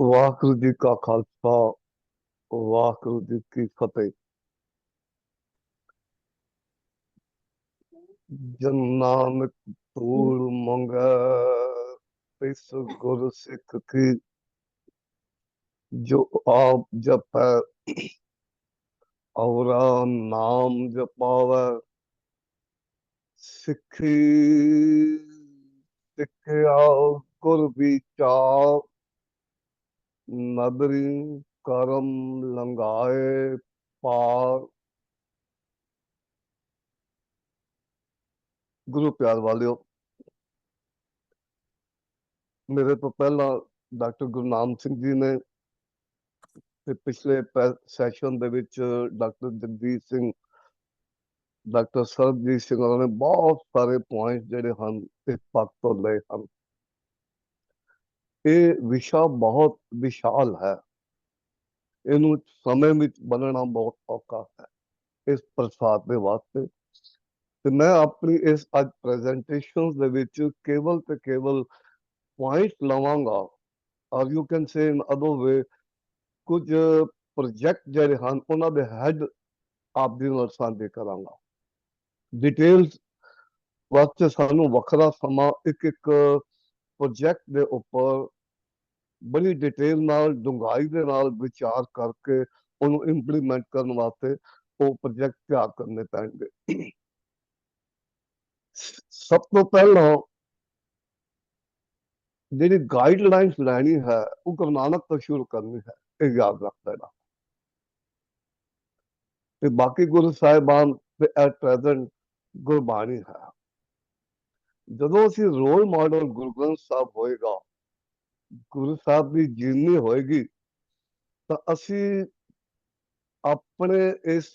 ਵਾਹਿਗੁਰੂ ਜੀ ਕਾ ਖਾਲਸਾ, ਵਾਹਿਗੁਰੂ ਜੀ ਕੀ ਫਤਿਹ। ਜਨ ਨਾਨਕ ਧੂੜ ਮੰਗੈ, ਤਿਸ ਗੁਰ ਸਿੱਖ ਕੀ, ਜੋ ਆਪ ਜਪੈ, ਔਰਾ ਨਾਮ ਜਪਾਵੈ। ਸਿੱਖੀ ਸਿੱਖਿਆ, ਗੁਰ ਵਿਚਾਰ ਨਦਰੀ ਕਰਮ ਲੰਘਾਏ ਪਾਰ। ਗੁਰੂ ਪਿਆਰ ਵਾਲਿਓ, ਮੇਰੇ ਤੋਂ ਪਹਿਲਾਂ ਡਾਕਟਰ ਗੁਰਨਾਮ ਸਿੰਘ ਜੀ ਨੇ ਤੇ ਪਿਛਲੇ ਸੈਸ਼ਨ ਦੇ ਵਿੱਚ ਡਾਕਟਰ ਜਗਦੀਪ ਸਿੰਘ, ਡਾਕਟਰ ਸਰਬਜੀਤ ਸਿੰਘ ਉਹਨਾਂ ਨੇ ਬਹੁਤ ਸਾਰੇ ਪੁਆਇੰਟ ਜਿਹੜੇ ਹਨ ਇਸ ਪੱਖ ਤੋਂ ਲਏ ਹਨ। ਇਹ ਵਿਸ਼ਾ ਬਹੁਤ ਵਿਸ਼ਾਲ ਹੈ। ਇਹਨੂੰ ਸਮੇਂ ਵਿੱਚ ਬਣਨਾ ਬਹੁਤ ਔਖਾ ਹੈ ਇਸ ਪ੍ਰਸਾਦ ਦੇ ਵਾਸਤੇ। ਤੇ ਮੈਂ ਆਪਣੀ ਇਸ ਅੱਜ ਪ੍ਰੈਜੈਂਟੇਸ਼ਨ ਦੇ ਵਿੱਚ ਕੇਵਲ ਤੇ ਕੇਵਲ ਪੁਆਇੰਟ ਲਵਾਂਗਾ। ਔਰ you can say in other way ਕੁਝ ਪ੍ਰੋਜੈਕਟ ਜਿਹੜੇ ਹਨ, ਉਹਨਾਂ ਦੇ ਹੈਡ ਆਪ ਦੀ ਨਾਲ ਸਾਂਝੇ ਕਰਾਂਗਾ। ਡਿਟੇਲਸ ਵਾਸਤੇ ਸਾਨੂੰ ਵੱਖਰਾ ਸਮਾਂ ਇੱਕ ਇੱਕ ਪ੍ਰੋਜੈਕਟ ਦੇ ਉੱਪਰ ਬੜੀ ਡਿਟੇਲ ਨਾਲ, ਡੂੰਘਾਈ ਦੇ ਨਾਲ ਵਿਚਾਰ ਕਰਕੇ ਉਹਨੂੰ ਇੰਪਲੀਮੈਂਟ ਕਰਨ ਵਾਸਤੇ ਉਹ ਪ੍ਰੋਜੈਕਟ ਤਿਆਰ ਕਰਨੇ ਪੈਣਗੇ। ਸਭ ਤੋਂ ਪਹਿਲਾਂ ਜਿਹੜੀ ਗਾਈਡਲਾਈਨਸ ਲੈਣੀ ਹੈ, ਉਹ ਗੁਰੂ ਨਾਨਕ ਤੋਂ ਸ਼ੁਰੂ ਕਰਨੀ ਹੈ, ਇਹ ਯਾਦ ਰੱਖ ਲੈਣਾ। ਤੇ ਬਾਕੀ ਗੁਰੂ ਸਾਹਿਬਾਨ ਤੇ ਐਟ ਪ੍ਰੈਜ਼ੈਂਟ ਗੁਰਬਾਣੀ ਹੈ। ਜਦੋਂ ਅਸੀਂ ਰੋਲ ਮਾਡਲ ਗੁਰੂ ਗ੍ਰੰਥ ਸਾਹਿਬ ਹੋਏਗਾ ਗੁਰੂ ਸਾਹਿਬ ਦੀ ਜੀਵਨੀ ਹੋਏਗੀ, ਤਾਂ ਅਸੀਂ ਆਪਣੇ ਇਸ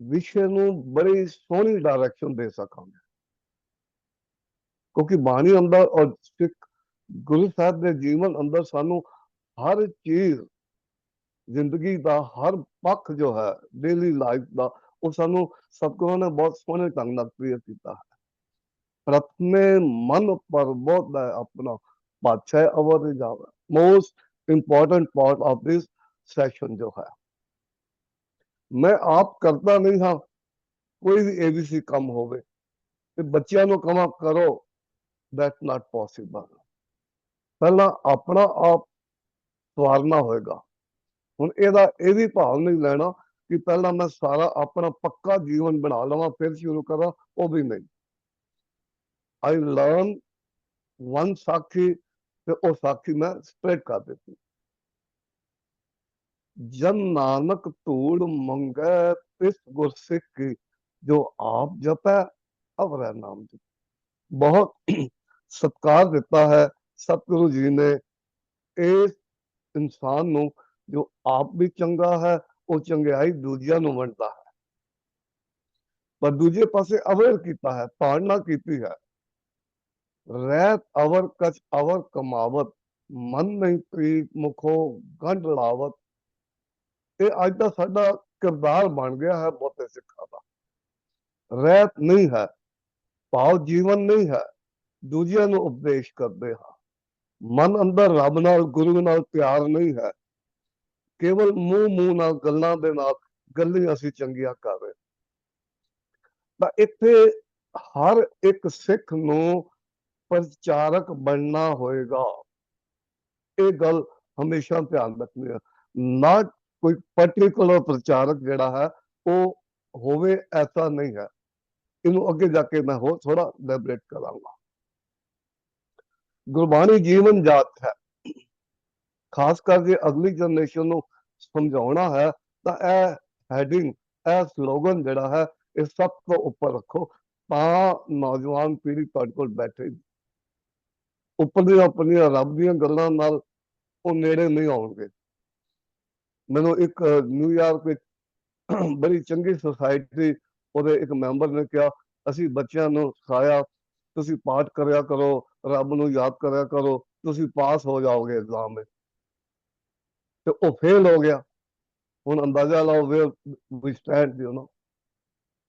ਵਿਸ਼ੇ ਨੂੰ ਬੜੀ ਸੋਹਣੀ ਡਾਇਰੈਕਸ਼ਨ ਦੇ ਸਕਾਂਗੇ। ਕਿਉਂਕਿ ਬਾਣੀ ਅੰਦਰ ਔਰ ਸਿੱਖ ਗੁਰੂ ਸਾਹਿਬ ਦੇ ਜੀਵਨ ਅੰਦਰ ਸਾਨੂੰ ਹਰ ਚੀਜ਼, ਜ਼ਿੰਦਗੀ ਦਾ ਹਰ ਪੱਖ ਜੋ ਹੈ ਡੇਲੀ ਲਾਈਫ ਦਾ, ਉਹ ਸਾਨੂੰ ਸਤਿਗੁਰਾਂ ਨੇ ਬਹੁਤ ਸੋਹਣੇ ਢੰਗ ਨਾਲ ਕਲੀਅਰ ਕੀਤਾ ਹੈ। ਪ੍ਰਥਮੇ ਮਨ ਪਰਬੋਧ ਹੈ ਆਪਣਾ ਬਾਦਸ਼ਾਹ our Java most important part of this session ਜੋ ਹੈ ਮੈਂ ਆਪ ਕਰਦਾ ਨਹੀਂ ਹਾਂ ਕੋਈ ਵੀ ਏਬੀਸੀ ਕੰਮ ਹੋਵੇ ਤੇ ਬੱਚਿਆਂ ਨੂੰ ਕਮਾ ਕਰੋ ਦੈਟ ਨਾਟ ਪੋਸੀਬਲ ਪਹਿਲਾਂ ਆਪਣਾ ਆਪ ਸਵਾਰਨਾ ਹੋਏਗਾ ਹੁਣ ਇਹਦਾ ਇਹ ਵੀ ਭਾਵ ਨਹੀਂ ਲੈਣਾ ਕਿ ਪਹਿਲਾਂ ਮੈਂ ਸਾਰਾ ਆਪਣਾ ਪੱਕਾ ਜੀਵਨ ਬਣਾ ਲਵਾਂ ਫਿਰ ਸ਼ੁਰੂ ਕਰਾਂ ਉਹ ਵੀ ਨਹੀਂ ਆਈ ਲਰਨ ਵਨ ਸਾਖੀ ਤੇ ਉਹ ਸਾਖੀ ਮੈਂ ਸਪਰੈਡ ਕਰ ਦਿੱਤੀ। ਜਨ ਨਾਨਕ ਧੂੜ ਮੰਗੈ ਤਿਸ ਗੁਰ ਸਿੱਖ, ਜੋ ਆਪ ਜਪੈ, ਅਵਰੈ ਨਾਮ ਜੀ ਬਹੁਤ ਸਤਕਾਰ ਦਿੱਤਾ ਹੈ ਸਤਿਗੁਰੂ ਜੀ ਨੇ ਇਸ ਇਨਸਾਨ ਨੂੰ, ਜੋ ਆਪ ਵੀ ਚੰਗਾ ਹੈ, ਉਹ ਚੰਗਿਆਈ ਦੂਜਿਆਂ ਨੂੰ ਵੰਡਦਾ ਹੈ। ਪਰ ਦੂਜੇ ਪਾਸੇ ਅਵੇਅਰ ਕੀਤਾ ਹੈ, ਤਾੜਨਾ ਕੀਤੀ ਹੈ। ਰਹਿਤ ਅਵਰ ਕਚ ਅਵਰ ਕਮਾਵਤ, ਮਨ ਨਹੀਂ ਪ੍ਰੀਤ ਮੁਖੋ ਗੰਢ ਲਾਵਤ। ਇਹ ਅੱਜ ਦਾ ਸਾਡਾ ਕਿਰਦਾਰ ਬਣ ਗਿਆ ਹੈ ਬਹੁਤੇ ਸਿੱਖਾਂ ਦਾ। ਰਹਿਤ ਨਹੀਂ ਹੈ, ਭਾਵ ਜੀਵਨ ਨਹੀਂ ਹੈ, ਦੂਜਿਆਂ ਨੂੰ ਉਪਦੇਸ਼ ਕਰਦੇ ਹਾਂ। ਮਨ ਅੰਦਰ ਰੱਬ ਨਾਲ, ਗੁਰੂ ਨਾਲ ਪਿਆਰ ਨਹੀਂ ਹੈ। ਕੇਵਲ ਮੂੰਹ ਮੂੰਹ ਨਾਲ ਗੱਲਾਂ ਦੇ ਨਾਲ ਗੱਲਾਂ ਅਸੀਂ ਚੰਗੀਆਂ ਕਰ ਰਹੇ ਤਾਂ ਇੱਥੇ ਹਰ ਇੱਕ ਸਿੱਖ ਨੂੰ ਪ੍ਰਚਾਰਕ ਬਣਨਾ ਹੋਏਗਾ। ਇਹ ਗੱਲ ਹਮੇਸ਼ਾ ਧਿਆਨ ਰੱਖਣੀ ਹੈ। ਨਾ ਕੋਈ ਪਾਰਟਿਕੂਲਰ ਪ੍ਰਚਾਰਕ ਜਿਹੜਾ ਹੈ, ਉਹ ਹੋਵੇ ਐਸਾ ਨਹੀਂ ਹੈ। ਇਹਨੂੰ ਅੱਗੇ ਜਾ ਕੇ ਮੈਂ ਹੋਰ ਥੋੜਾ ਡੈਬਰੇਟ ਕਰਾਂਗਾ। ਗੁਰਬਾਣੀ ਜੀਵਨ ਜਾਤ ਹੈ। ਖਾਸ ਕਰਕੇ ਅਗਲੀ ਜਨਰੇਸ਼ਨ ਨੂੰ ਸਮਝਾਉਣਾ ਹੈ, ਤਾਂ ਇਹ ਹੈਡਿੰਗ ਇਹ ਸਲੋਗਨ ਜਿਹੜਾ ਹੈ, ਇਹ ਸਭ ਤੋਂ ਉੱਪਰ ਰੱਖੋ, ਤਾਂ ਨੌਜਵਾਨ ਪੀੜ੍ਹੀ ਤੁਹਾਡੇ ਕੋਲ ਬੈਠੇ ਉੱਪਰਲੀਆਂ ਆਪਣੀਆਂ ਰੱਬ ਦੀਆਂ ਗੱਲਾਂ ਨਾਲ ਉਹ ਨੇੜੇ ਨਹੀਂ ਆਉਣਗੇ। ਮੈਨੂੰ ਇੱਕ ਨਿਊਯਾਰਕ ਵਿੱਚ ਬੜੀ ਚੰਗੀ ਸੁਸਾਇਟੀ ਉਹਦੇ ਇੱਕ ਮੈਂਬਰ ਨੇ ਕਿਹਾ, ਅਸੀਂ ਬੱਚਿਆਂ ਨੂੰ ਸਿਖਾਇਆ, ਤੁਸੀਂ ਪਾਠ ਕਰਿਆ ਕਰੋ, ਰੱਬ ਨੂੰ ਯਾਦ ਕਰਿਆ ਕਰੋ, ਤੁਸੀਂ ਪਾਸ ਹੋ ਜਾਓਗੇ ਇਗਜ਼ਾਮ ਵਿੱਚ। ਤੇ ਉਹ ਫੇਲ ਹੋ ਗਿਆ। ਹੁਣ ਅੰਦਾਜ਼ਾ ਲਾਓ way we stand you know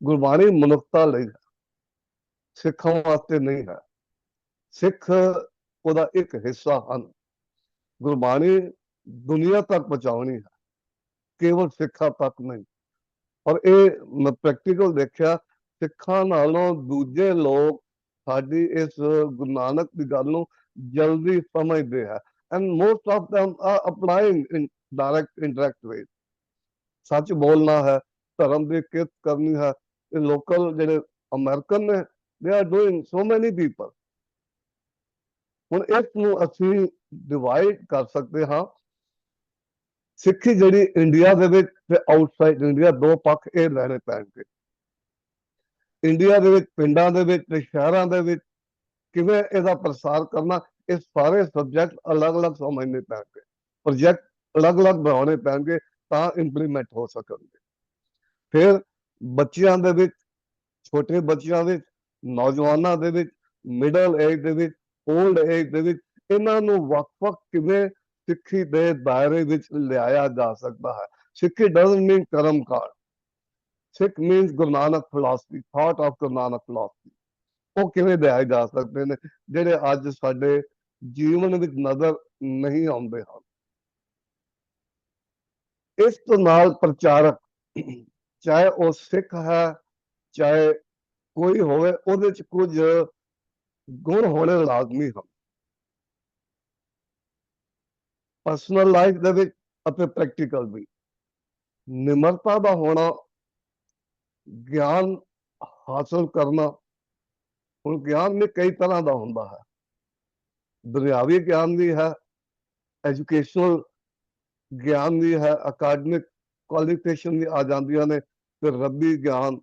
Gurbani ਮਨੁੱਖਤਾ ਲਈ ਹੈ। ਸਿੱਖਾਂ ਵਾਸਤੇ ਨਹੀਂ ਹੈ। ਸਿੱਖ ਉਹਦਾ ਇੱਕ ਹਿੱਸਾ ਹਨ। ਗੁਰਬਾਣੀ ਦੁਨੀਆ ਤੱਕ ਪਹੁੰਚਾਉਣੀ ਹੈ, ਕੇਵਲ ਸਿੱਖਾਂ ਤੱਕ ਨਹੀਂ। ਔਰ ਇਹ ਮੈਂ ਪ੍ਰੈਕਟੀਕਲ ਦੇਖਿਆ, ਸਿੱਖਾਂ ਨਾਲੋਂ ਦੂਜੇ ਲੋਕ ਸਾਡੀ ਇਸ ਗੁਰੂ ਨਾਨਕ ਦੀ ਗੱਲ ਨੂੰ ਜਲਦੀ ਸਮਝਦੇ ਹੈ। And most of them are applying in direct, indirect ways ਸੱਚ ਬੋਲਣਾ ਹੈ, ਧਰਮ ਦੀ ਕਿਰਤ ਕਰਨੀ ਹੈ। ਇਹ ਲੋਕਲ ਜਿਹੜੇ ਅਮਰੀਕਨ ਨੇ they are doing so many people ਹੁਣ ਇਸ ਨੂੰ ਅਸੀਂ ਡਿਵਾਈਡ ਕਰ ਸਕਦੇ ਹਾਂ। ਸਿੱਖੀ ਜਿਹੜੀ ਇੰਡੀਆ ਦੇ ਵਿੱਚ ਤੇ ਆਊਟਸਾਈਡ ਇੰਡੀਆ ਦੋ ਪੱਖ ਇਹ ਲੈਣੇ ਪੈਣਗੇ। ਇੰਡੀਆ ਦੇ ਵਿੱਚ, ਪਿੰਡਾਂ ਦੇ ਵਿੱਚ ਤੇ ਸ਼ਹਿਰਾਂ ਦੇ ਵਿੱਚ ਕਿਵੇਂ ਇਹਦਾ ਪ੍ਰਸਾਰ ਕਰਨਾ, ਇਹ ਸਾਰੇ ਸਬਜੈਕਟ ਅਲੱਗ-ਅਲੱਗ ਸਮਝਣੇ ਪੈਣਗੇ। ਪ੍ਰੋਜੈਕਟ ਅਲੱਗ-ਅਲੱਗ ਬਣਾਉਣੇ ਪੈਣਗੇ ਤਾਂ ਇੰਪਲੀਮੈਂਟ ਹੋ ਸਕਣਗੇ। ਫਿਰ ਬੱਚਿਆਂ ਦੇ ਵਿੱਚ, ਛੋਟੇ ਬੱਚਿਆਂ ਦੇ ਨੌਜਵਾਨਾਂ ਦੇ ਵਿੱਚ ਮਿਡਲ ਏਜ ਦੇ ਵਿੱਚ 올ਡ ਏਜ ਦੇ ਵਿੱਚ ਇਹਨਾਂ ਨੂੰ ਵੱਖ-ਵੱਖ ਕਿਵੇਂ ਸਿੱਖੀ ਦੇ ਦਾਇਰੇ ਵਿੱਚ ਲਿਆਇਆ ਜਾ ਸਕਦਾ ਹੈ। ਸਿੱਖੀ doesn't mean ਕਰਮਕਾਰ Sikh means Guru Nanak philosophy thought of Guru Nanak philosophy ਉਹ ਕਿਵੇਂ ਲਿਆਏ ਜਾ ਸਕਦੇ ਨੇ, ਜਿਹੜੇ ਅੱਜ ਸਾਡੇ ਜੀਵਨ ਵਿੱਚ ਨਜ਼ਰ ਨਹੀਂ ਆਉਂਦੇ ਹਨ। ਇਸ ਤੋਂ ਨਾਲ ਪ੍ਰਚਾਰਕ, ਚਾਹੇ ਉਹ ਸਿੱਖ ਹੈ, ਚਾਹੇ ਕੋਈ ਹੋਵੇ, ਉਹਦੇ ਚ ਕੁਝ ਗੁਣ ਹੋਣੇ ਲਾਜ਼ਮੀ ਹਨ ਪਰਸਨਲ ਲਾਈਫ ਦੇ ਵਿੱਚ ਅਤੇ ਪ੍ਰੈਕਟੀਕਲ ਵੀ। ਨਿਮਰਤਾ ਦਾ ਹੋਣਾ, ਗਿਆਨ ਹਾਸਲ ਕਰਨਾ, ਹੁਣ ਗਿਆਨ ਵੀ ਕਈ ਤਰ੍ਹਾਂ ਦਾ ਹੁੰਦਾ ਹੈ। ਦੁਨਿਆਵੀ ਗਿਆਨ ਵੀ ਹੈ ਐਜੂਕੇਸ਼ਨਲ ਗਿਆਨ ਵੀ ਹੈ ਅਕਾਦਮਿਕ ਕੁਆਲੀਫਿਕੇਸ਼ਨ ਵੀ ਆ ਜਾਂਦੀਆਂ ਨੇ, ਤੇ ਰੱਬੀ ਗਿਆਨ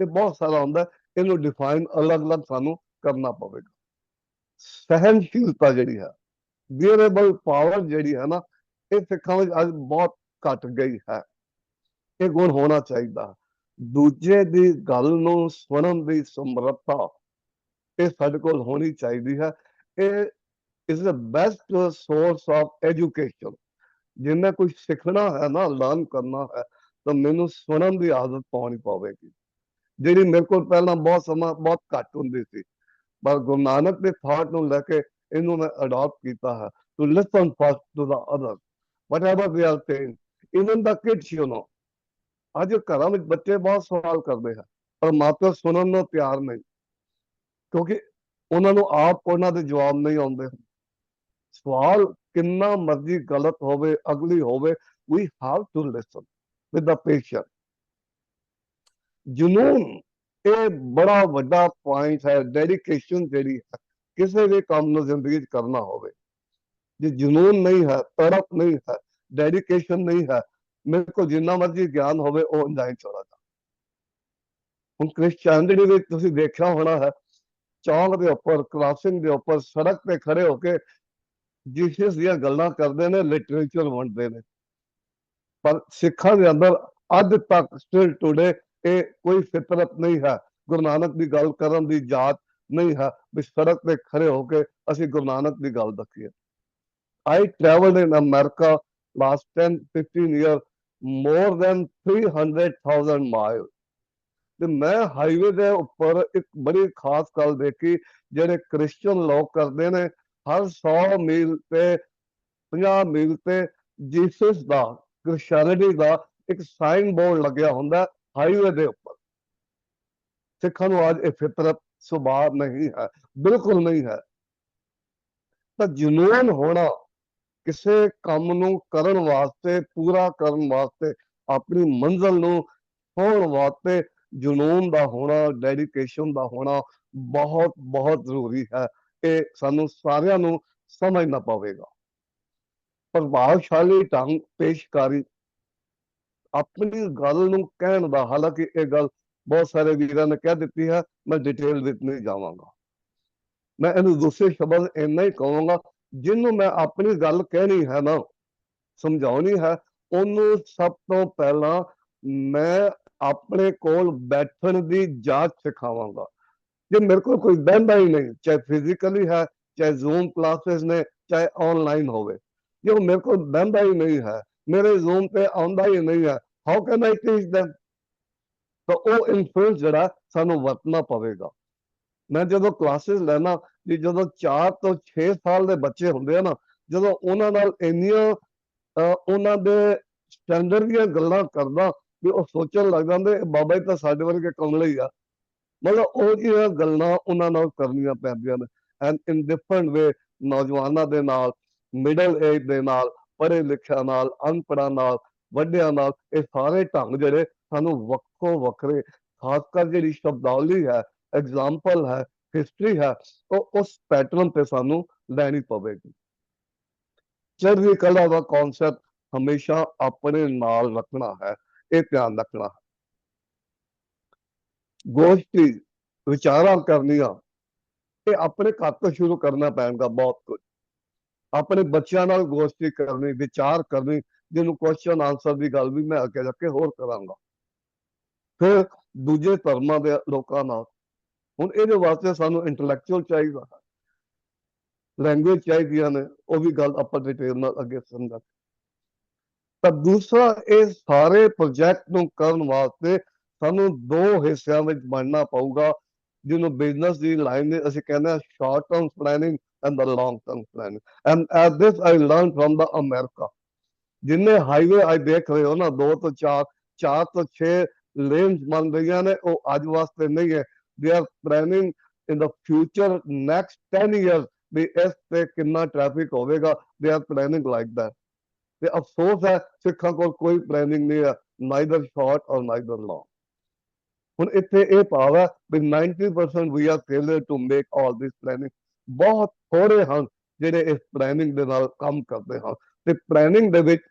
ਤੇ ਬਹੁਤ ਸਾਰਾ ਹੁੰਦਾ ਇਹਨੂੰ ਡਿਫਾਈਨ ਅਲੱਗ-ਅਲੱਗ ਸਾਨੂੰ ਕਰਨਾ ਪਵੇਗਾ। ਸਹਿਨਸ਼ੀਲਤਾ ਜਿਹੜੀ ਹੈ ਬੀਅਰੇਬਲ ਪਾਵਰ ਜਿਹੜੀ ਹੈ ਨਾ, ਇਹ ਸਿੱਖਾਂ ਵਿੱਚ ਅੱਜ ਬਹੁਤ ਘਟ ਗਈ ਹੈ। ਇਹ ਗੁਣ ਹੋਣਾ ਚਾਹੀਦਾ ਦੂਜੇ ਦੀ ਗੱਲ ਨੂੰ ਸੁਣਨ ਦੀ ਸਮਰੱਥਾ ਇਹ ਸਾਡੇ ਕੋਲ ਹੋਣੀ ਚਾਹੀਦੀ ਹੈ। ਇਹ ਇਸ ਦਾ ਬੈਸਟ ਸੋਰਸ ਆਫ ਐਜੂਕੇਸ਼ਨ ਜਿੰਨਾ ਕੁਝ ਸਿੱਖਣਾ ਹੈ ਨਾ ਲਰਨ ਕਰਨਾ ਹੈ, ਤਾਂ ਮੈਨੂੰ ਸੁਣਨ ਦੀ ਆਦਤ ਪਾਉਣੀ ਪਵੇਗੀ। ਜਿਹੜੀ ਮੇਰੇ ਕੋਲ ਪਹਿਲਾਂ ਬਹੁਤ ਸਮਾਂ, ਬਹੁਤ ਘੱਟ ਹੁੰਦੀ ਸੀ। ਪਰ ਗੁਰੂ ਨਾਨਕ ਦੇ ਥਾਟ ਨੂੰ ਲੈ ਕੇ ਇਹਨੂੰ ਮੈਂ ਅਡਾਪਟ ਕੀਤਾ ਹੈ। To listen first to the other whatever they are saying even the kids you know ਅੱਜ ਘਰਾਂ ਵਿੱਚ ਬੱਚੇ ਬਹੁਤ ਸਵਾਲ ਕਰਦੇ ਹਨ ਪਰ ਮਾਪੇ ਸੁਣਨ ਨੂੰ ਤਿਆਰ ਨਹੀਂ। ਕਿਉਂਕਿ ਉਹਨਾਂ ਨੂੰ ਆਪ ਉਹਨਾਂ ਦੇ ਜਵਾਬ ਨਹੀਂ ਆਉਂਦੇ। ਸਵਾਲ ਕਿੰਨਾ ਮਰਜ਼ੀ ਗਲਤ ਹੋਵੇ, ਅਗਲੀ ਹੋਵੇ, we have to listen with the patient ਜਨੂਨ ਇਹ ਬੜਾ ਵੱਡਾ ਪੁਆਇੰਟ ਹੈ ਡੈਡੀਕੇਸ਼ਨ ਜਿਹੜੀ ਹੈ, ਕਿਸੇ ਵੀ ਕੰਮ ਨੂੰ ਜ਼ਿੰਦਗੀ 'ਚ ਕਰਨਾ ਹੋਵੇ। ਜੇ ਜਨੂਨ ਨਹੀਂ ਹੈ, ਤੜਪ ਨਹੀਂ ਹੈ ਡੈਡੀਕੇਸ਼ਨ ਨਹੀਂ ਹੈ, ਮੇਰੇ ਕੋਲ ਜਿੰਨਾ ਮਰਜ਼ੀ ਗਿਆਨ ਹੋਵੇ, ਉਹ ਅੰਜਾਈ ਚਲਾ ਜਾ ਹੁਣ ਕ੍ਰਿਸਚੀਅਨਿਟੀ ਵਿੱਚ ਤੁਸੀਂ ਦੇਖਿਆ ਹੋਣਾ ਹੈ, ਚੌਂਕ ਦੇ ਉੱਪਰ ਕ੍ਰਾਸਿੰਗ ਦੇ ਉੱਪਰ, ਸੜਕ ਤੇ ਖੜੇ ਹੋ ਕੇ ਜੀਸਸ ਦੀਆਂ ਗੱਲਾਂ ਕਰਦੇ ਨੇ ਲਿਟਰੇਚਰ ਵੰਡਦੇ ਨੇ। ਪਰ ਸਿੱਖਾਂ ਦੇ ਅੰਦਰ ਅੱਜ ਤੱਕ ਸਟਿਲ ਟੁਡੇ ਇਹ ਕੋਈ ਫਿਤਰਤ ਨਹੀਂ ਹੈ। ਗੁਰੂ ਨਾਨਕ ਦੀ ਗੱਲ ਕਰਨ ਦੀ ਜਾਤ ਨਹੀਂ ਹੈ। ਵੀ ਸੜਕ ਤੇ ਖੜੇ ਹੋ ਕੇ ਅਸੀਂ ਗੁਰੂ ਨਾਨਕ ਦੀ ਗੱਲ ਦੱਸੀਏ। I traveled in America last 10 15 years more than 300,000 miles. ਤੇ ਮੈਂ ਹਾਈਵੇ ਦੇ ਉੱਪਰ ਇੱਕ ਬੜੀ ਖਾਸ ਗੱਲ ਦੇਖੀ ਜਿਹੜੇ ਕ੍ਰਿਸਚੀਅਨ ਲੋਕ ਕਰਦੇ ਨੇ ਹਰ 100 ਮੀਲ ਤੇ 50 ਮੀਲ ਤੇ ਜੀਸਸ ਦਾ ਕ੍ਰਿਸਚੀਅਨਿਟੀ ਦਾ ਇੱਕ ਸਾਈਨ ਬੋਰਡ ਲੱਗਿਆ ਹੁੰਦਾ। ਹਾਈਵੇ ਦੇ ਉੱਪਰ। ਸਿੱਖਾਂ ਨੂੰ ਅੱਜ ਇਹ ਫਿਤਰਤ ਸੁਭਾਅ ਨਹੀਂ ਹੈ, ਬਿਲਕੁਲ ਨਹੀਂ ਹੈ। ਤਾਂ ਜਨੂਨ ਹੋਣਾ ਕਿਸੇ ਕੰਮ ਨੂੰ ਕਰਨ ਵਾਸਤੇ, ਪੂਰਾ ਕਰਨ ਵਾਸਤੇ, ਆਪਣੀ ਮੰਜ਼ਲ ਨੂੰ ਹੋਣ ਵਾਸਤੇ ਜਨੂਨ ਦਾ ਹੋਣਾ ਡੈਡੀਕੇਸ਼ਨ ਦਾ ਹੋਣਾ ਬਹੁਤ ਬਹੁਤ ਜ਼ਰੂਰੀ ਹੈ। ਇਹ ਸਾਨੂੰ ਸਾਰਿਆਂ ਨੂੰ ਸਮਝਣਾ ਪਵੇਗਾ। ਪ੍ਰਭਾਵਸ਼ਾਲੀ ਢੰਗ ਪੇਸ਼ਕਾਰੀ ਆਪਣੀ ਗੱਲ ਨੂੰ ਕਹਿਣ ਦਾ, ਹਾਲਾਂਕਿ ਇਹ ਗੱਲ ਬਹੁਤ ਸਾਰੇ ਵੀਰਾਂ ਨੇ ਕਹਿ ਦਿੱਤੀ ਹੈ, ਮੈਂ ਡਿਟੇਲ ਵਿੱਚ ਨਹੀਂ ਜਾਵਾਂਗਾ। ਮੈਂ ਇਹਨੂੰ ਦੂਸਰੇ ਸ਼ਬਦ ਇੰਨਾ ਹੀ ਕਹਾਂਗਾ, ਜਿਹਨੂੰ ਮੈਂ ਆਪਣੀ ਗੱਲ ਕਹਿਣੀ ਹੈ ਨਾ, ਸਮਝਾਉਣੀ ਹੈ, ਉਹਨੂੰ ਸਭ ਤੋਂ ਪਹਿਲਾਂ ਮੈਂ ਆਪਣੇ ਕੋਲ ਬੈਠਣ ਦੀ ਜਾਂਚ ਸਿਖਾਵਾਂਗਾ। ਜੇ ਮੇਰੇ ਕੋਲ ਕੋਈ ਬਹਿੰਦਾ ਹੀ ਨਹੀਂ, ਚਾਹੇ ਫਿਜ਼ੀਕਲੀ ਹੈ, ਚਾਹੇ ਜ਼ੂਮ ਕਲਾਸਿਸ ਨੇ, ਚਾਹੇ ਆਨਲਾਈਨ ਹੋਵੇ, ਜੇ ਉਹ ਮੇਰੇ ਕੋਲ ਬਹਿੰਦਾ ਹੀ ਨਹੀਂ ਹੈ ਮੇਰੇ ਜ਼ੂਮ ਤੇ ਆਉਂਦਾ ਹੀ ਨਹੀਂ ਹੈ। How can I teach them? ਤਾਂ ਉਹ ਇਨਫਲੂਐਂਸ ਜਿਹੜਾ ਸਾਨੂੰ ਵਰਤਣਾ ਪਵੇਗਾ। ਮੈਂ ਜਦੋਂ ਕਲਾਸਿਸ ਲੈਣਾ ਜੀ ਜਦੋਂ 4 ਤੋਂ 6 ਸਾਲ ਦੇ ਬੱਚੇ ਹੁੰਦੇ ਆ ਨਾ, ਜਦੋਂ ਉਹਨਾਂ ਨਾਲ ਇੰਨੀਆਂ ਉਹਨਾਂ ਦੇ ਸਟੈਂਡਰਡ ਦੀਆਂ ਗੱਲਾਂ ਕਰਦਾ, ਵੀ ਉਹ ਸੋਚਣ ਲੱਗ ਜਾਂਦੇ ਬਾਬਾ ਜੀ ਤਾਂ ਸਾਡੇ ਵਰਗੇ ਕਮਲੇ ਹੀ ਆ। ਮਤਲਬ ਉਹ ਜਿਹੀਆਂ ਗੱਲਾਂ ਉਹਨਾਂ ਨਾਲ ਕਰਨੀਆਂ ਪੈਂਦੀਆਂ ਨੇ। ਐਂਡ ਇਨ ਡਿਫਰੈਂਟ ਵੇ ਨੌਜਵਾਨਾਂ ਦੇ ਨਾਲ ਮਿਡਲ ਏਜ ਦੇ ਨਾਲ ਪੜ੍ਹੇ ਲਿਖਿਆ ਨਾਲ ਅਨਪੜਾਂ ਨਾਲ, ਵੱਡਿਆਂ ਨਾਲ, ਇਹ ਸਾਰੇ ਢੰਗ ਜਿਹੜੇ ਸਾਨੂੰ ਵੱਖੋ ਵੱਖਰੇ, ਖਾਸ ਕਰ ਜਿਹੜੀ ਸ਼ਬਦਾਵਲੀ ਹੈ ਐਗਜ਼ਾਮਪਲ ਹੈ ਹਿਸਟਰੀ ਹੈ, ਉਹ ਉਸ ਪੈਟਰਨ ਤੇ ਸਾਨੂੰ ਲੈਣੀ ਪਵੇਗੀ। ਚੜ੍ਹਦੀ ਕਲਾ ਦਾ ਕਨਸੈਪਟ ਹਮੇਸ਼ਾ ਆਪਣੇ ਨਾਲ ਰੱਖਣਾ ਹੈ, ਇਹ ਧਿਆਨ ਰੱਖਣਾ ਹੈ। ਗੋਸ਼ਟੀ ਵਿਚਾਰਾਂ ਕਰਨੀਆਂ, ਇਹ ਆਪਣੇ ਘਰ ਤੋਂ ਸ਼ੁਰੂ ਕਰਨਾ ਪੈਣਗਾ ਬਹੁਤ ਕੁਝ ਆਪਣੇ ਬੱਚਿਆਂ ਨਾਲ ਗੋਸ਼ਟੀ ਕਰਨੀ, ਵਿਚਾਰ ਕਰਨੀ, ਜਿਹਨੂੰ ਕੁਐਸਚਨ ਆਨਸਰ ਦੀ ਗੱਲ ਵੀ ਮੈਂ ਅੱਗੇ ਜਾ ਕੇ ਹੋਰ ਕਰਾਂਗਾ। ਫਿਰ ਦੂਜੇ ਧਰਮਾਂ ਦੇ ਲੋਕਾਂ ਨਾਲ, ਹੁਣ ਇਹਦੇ ਵਾਸਤੇ ਸਾਨੂੰ ਇੰਟੈਲੈਕਚੁਅਲ ਚਾਹੀਦਾ ਲੈਂਗੁਏਜ ਚਾਹੀਦੀਆਂ ਨੇ, ਉਹ ਵੀ ਗੱਲ ਆਪਾਂ ਡਿਟੇਲ ਨਾਲ ਅੱਗੇ ਸਮਝਾਂਗੇ। ਤਾਂ ਦੂਸਰਾ, ਇਹ ਸਾਰੇ ਪ੍ਰੋਜੈਕਟ ਨੂੰ ਕਰਨ ਵਾਸਤੇ ਸਾਨੂੰ ਦੋ ਹਿੱਸਿਆਂ ਵਿੱਚ ਬਣਨਾ ਪਊਗਾ, ਜਿਹਨੂੰ ਬਿਜ਼ਨਸ ਦੀ ਲਾਈਨ ਨੇ ਅਸੀਂ ਕਹਿੰਦੇ ਹਾਂ short term planning and the long term planning and at this I learn from the America ਜਿੰਨੇ ਹਾਈਵੇ ਆਈ ਦੇਖ ਰਹੇ ਹੋ ਨਾ ਦੋ ਤੋਂ ਚਾਰ ਚਾਰ ਤੋਂ 6 ਲੇਨਸ ਬਣ ਰਹੀਆਂ ਨੇ ਉਹ ਅੱਜ ਵਾਸਤੇ ਨਹੀਂ ਹੈ they are planning in the future next 10 years ਵੀ ਇਸ ਤੇ ਕਿੰਨਾ ਟ੍ਰੈਫਿਕ ਹੋਵੇਗਾ ਦੇ ਆਰ ਪਲੈਨਿੰਗ ਲਾਈਕ ਦੈਟ ਤੇ ਅਫਸੋਸ ਹੈ ਸਿੱਖਾਂ ਕੋਲ ਕੋਈ ਪਲੈਨਿੰਗ ਨਹੀਂ ਹੈ ਨਾਈਦਰ ਸ਼ਾਰਟ ਔਰ ਨਾਈਦਰ ਲੌਂਗ ਹੁਣ ਇੱਥੇ ਇਹ ਭਾਵ ਹੈ ਵੀ 90% we are failure to make all this planning ਬਹੁਤ ਥੋੜੇ ਹਨ ਜਿਹੜੇ ਇਸ ਪਲੈਨਿੰਗ ਦੇ ਨਾਲ ਕੰਮ ਕਰਦੇ ਹਨ ਤੇ ਪਲੈਨਿੰਗ ਦੇ ਵਿੱਚ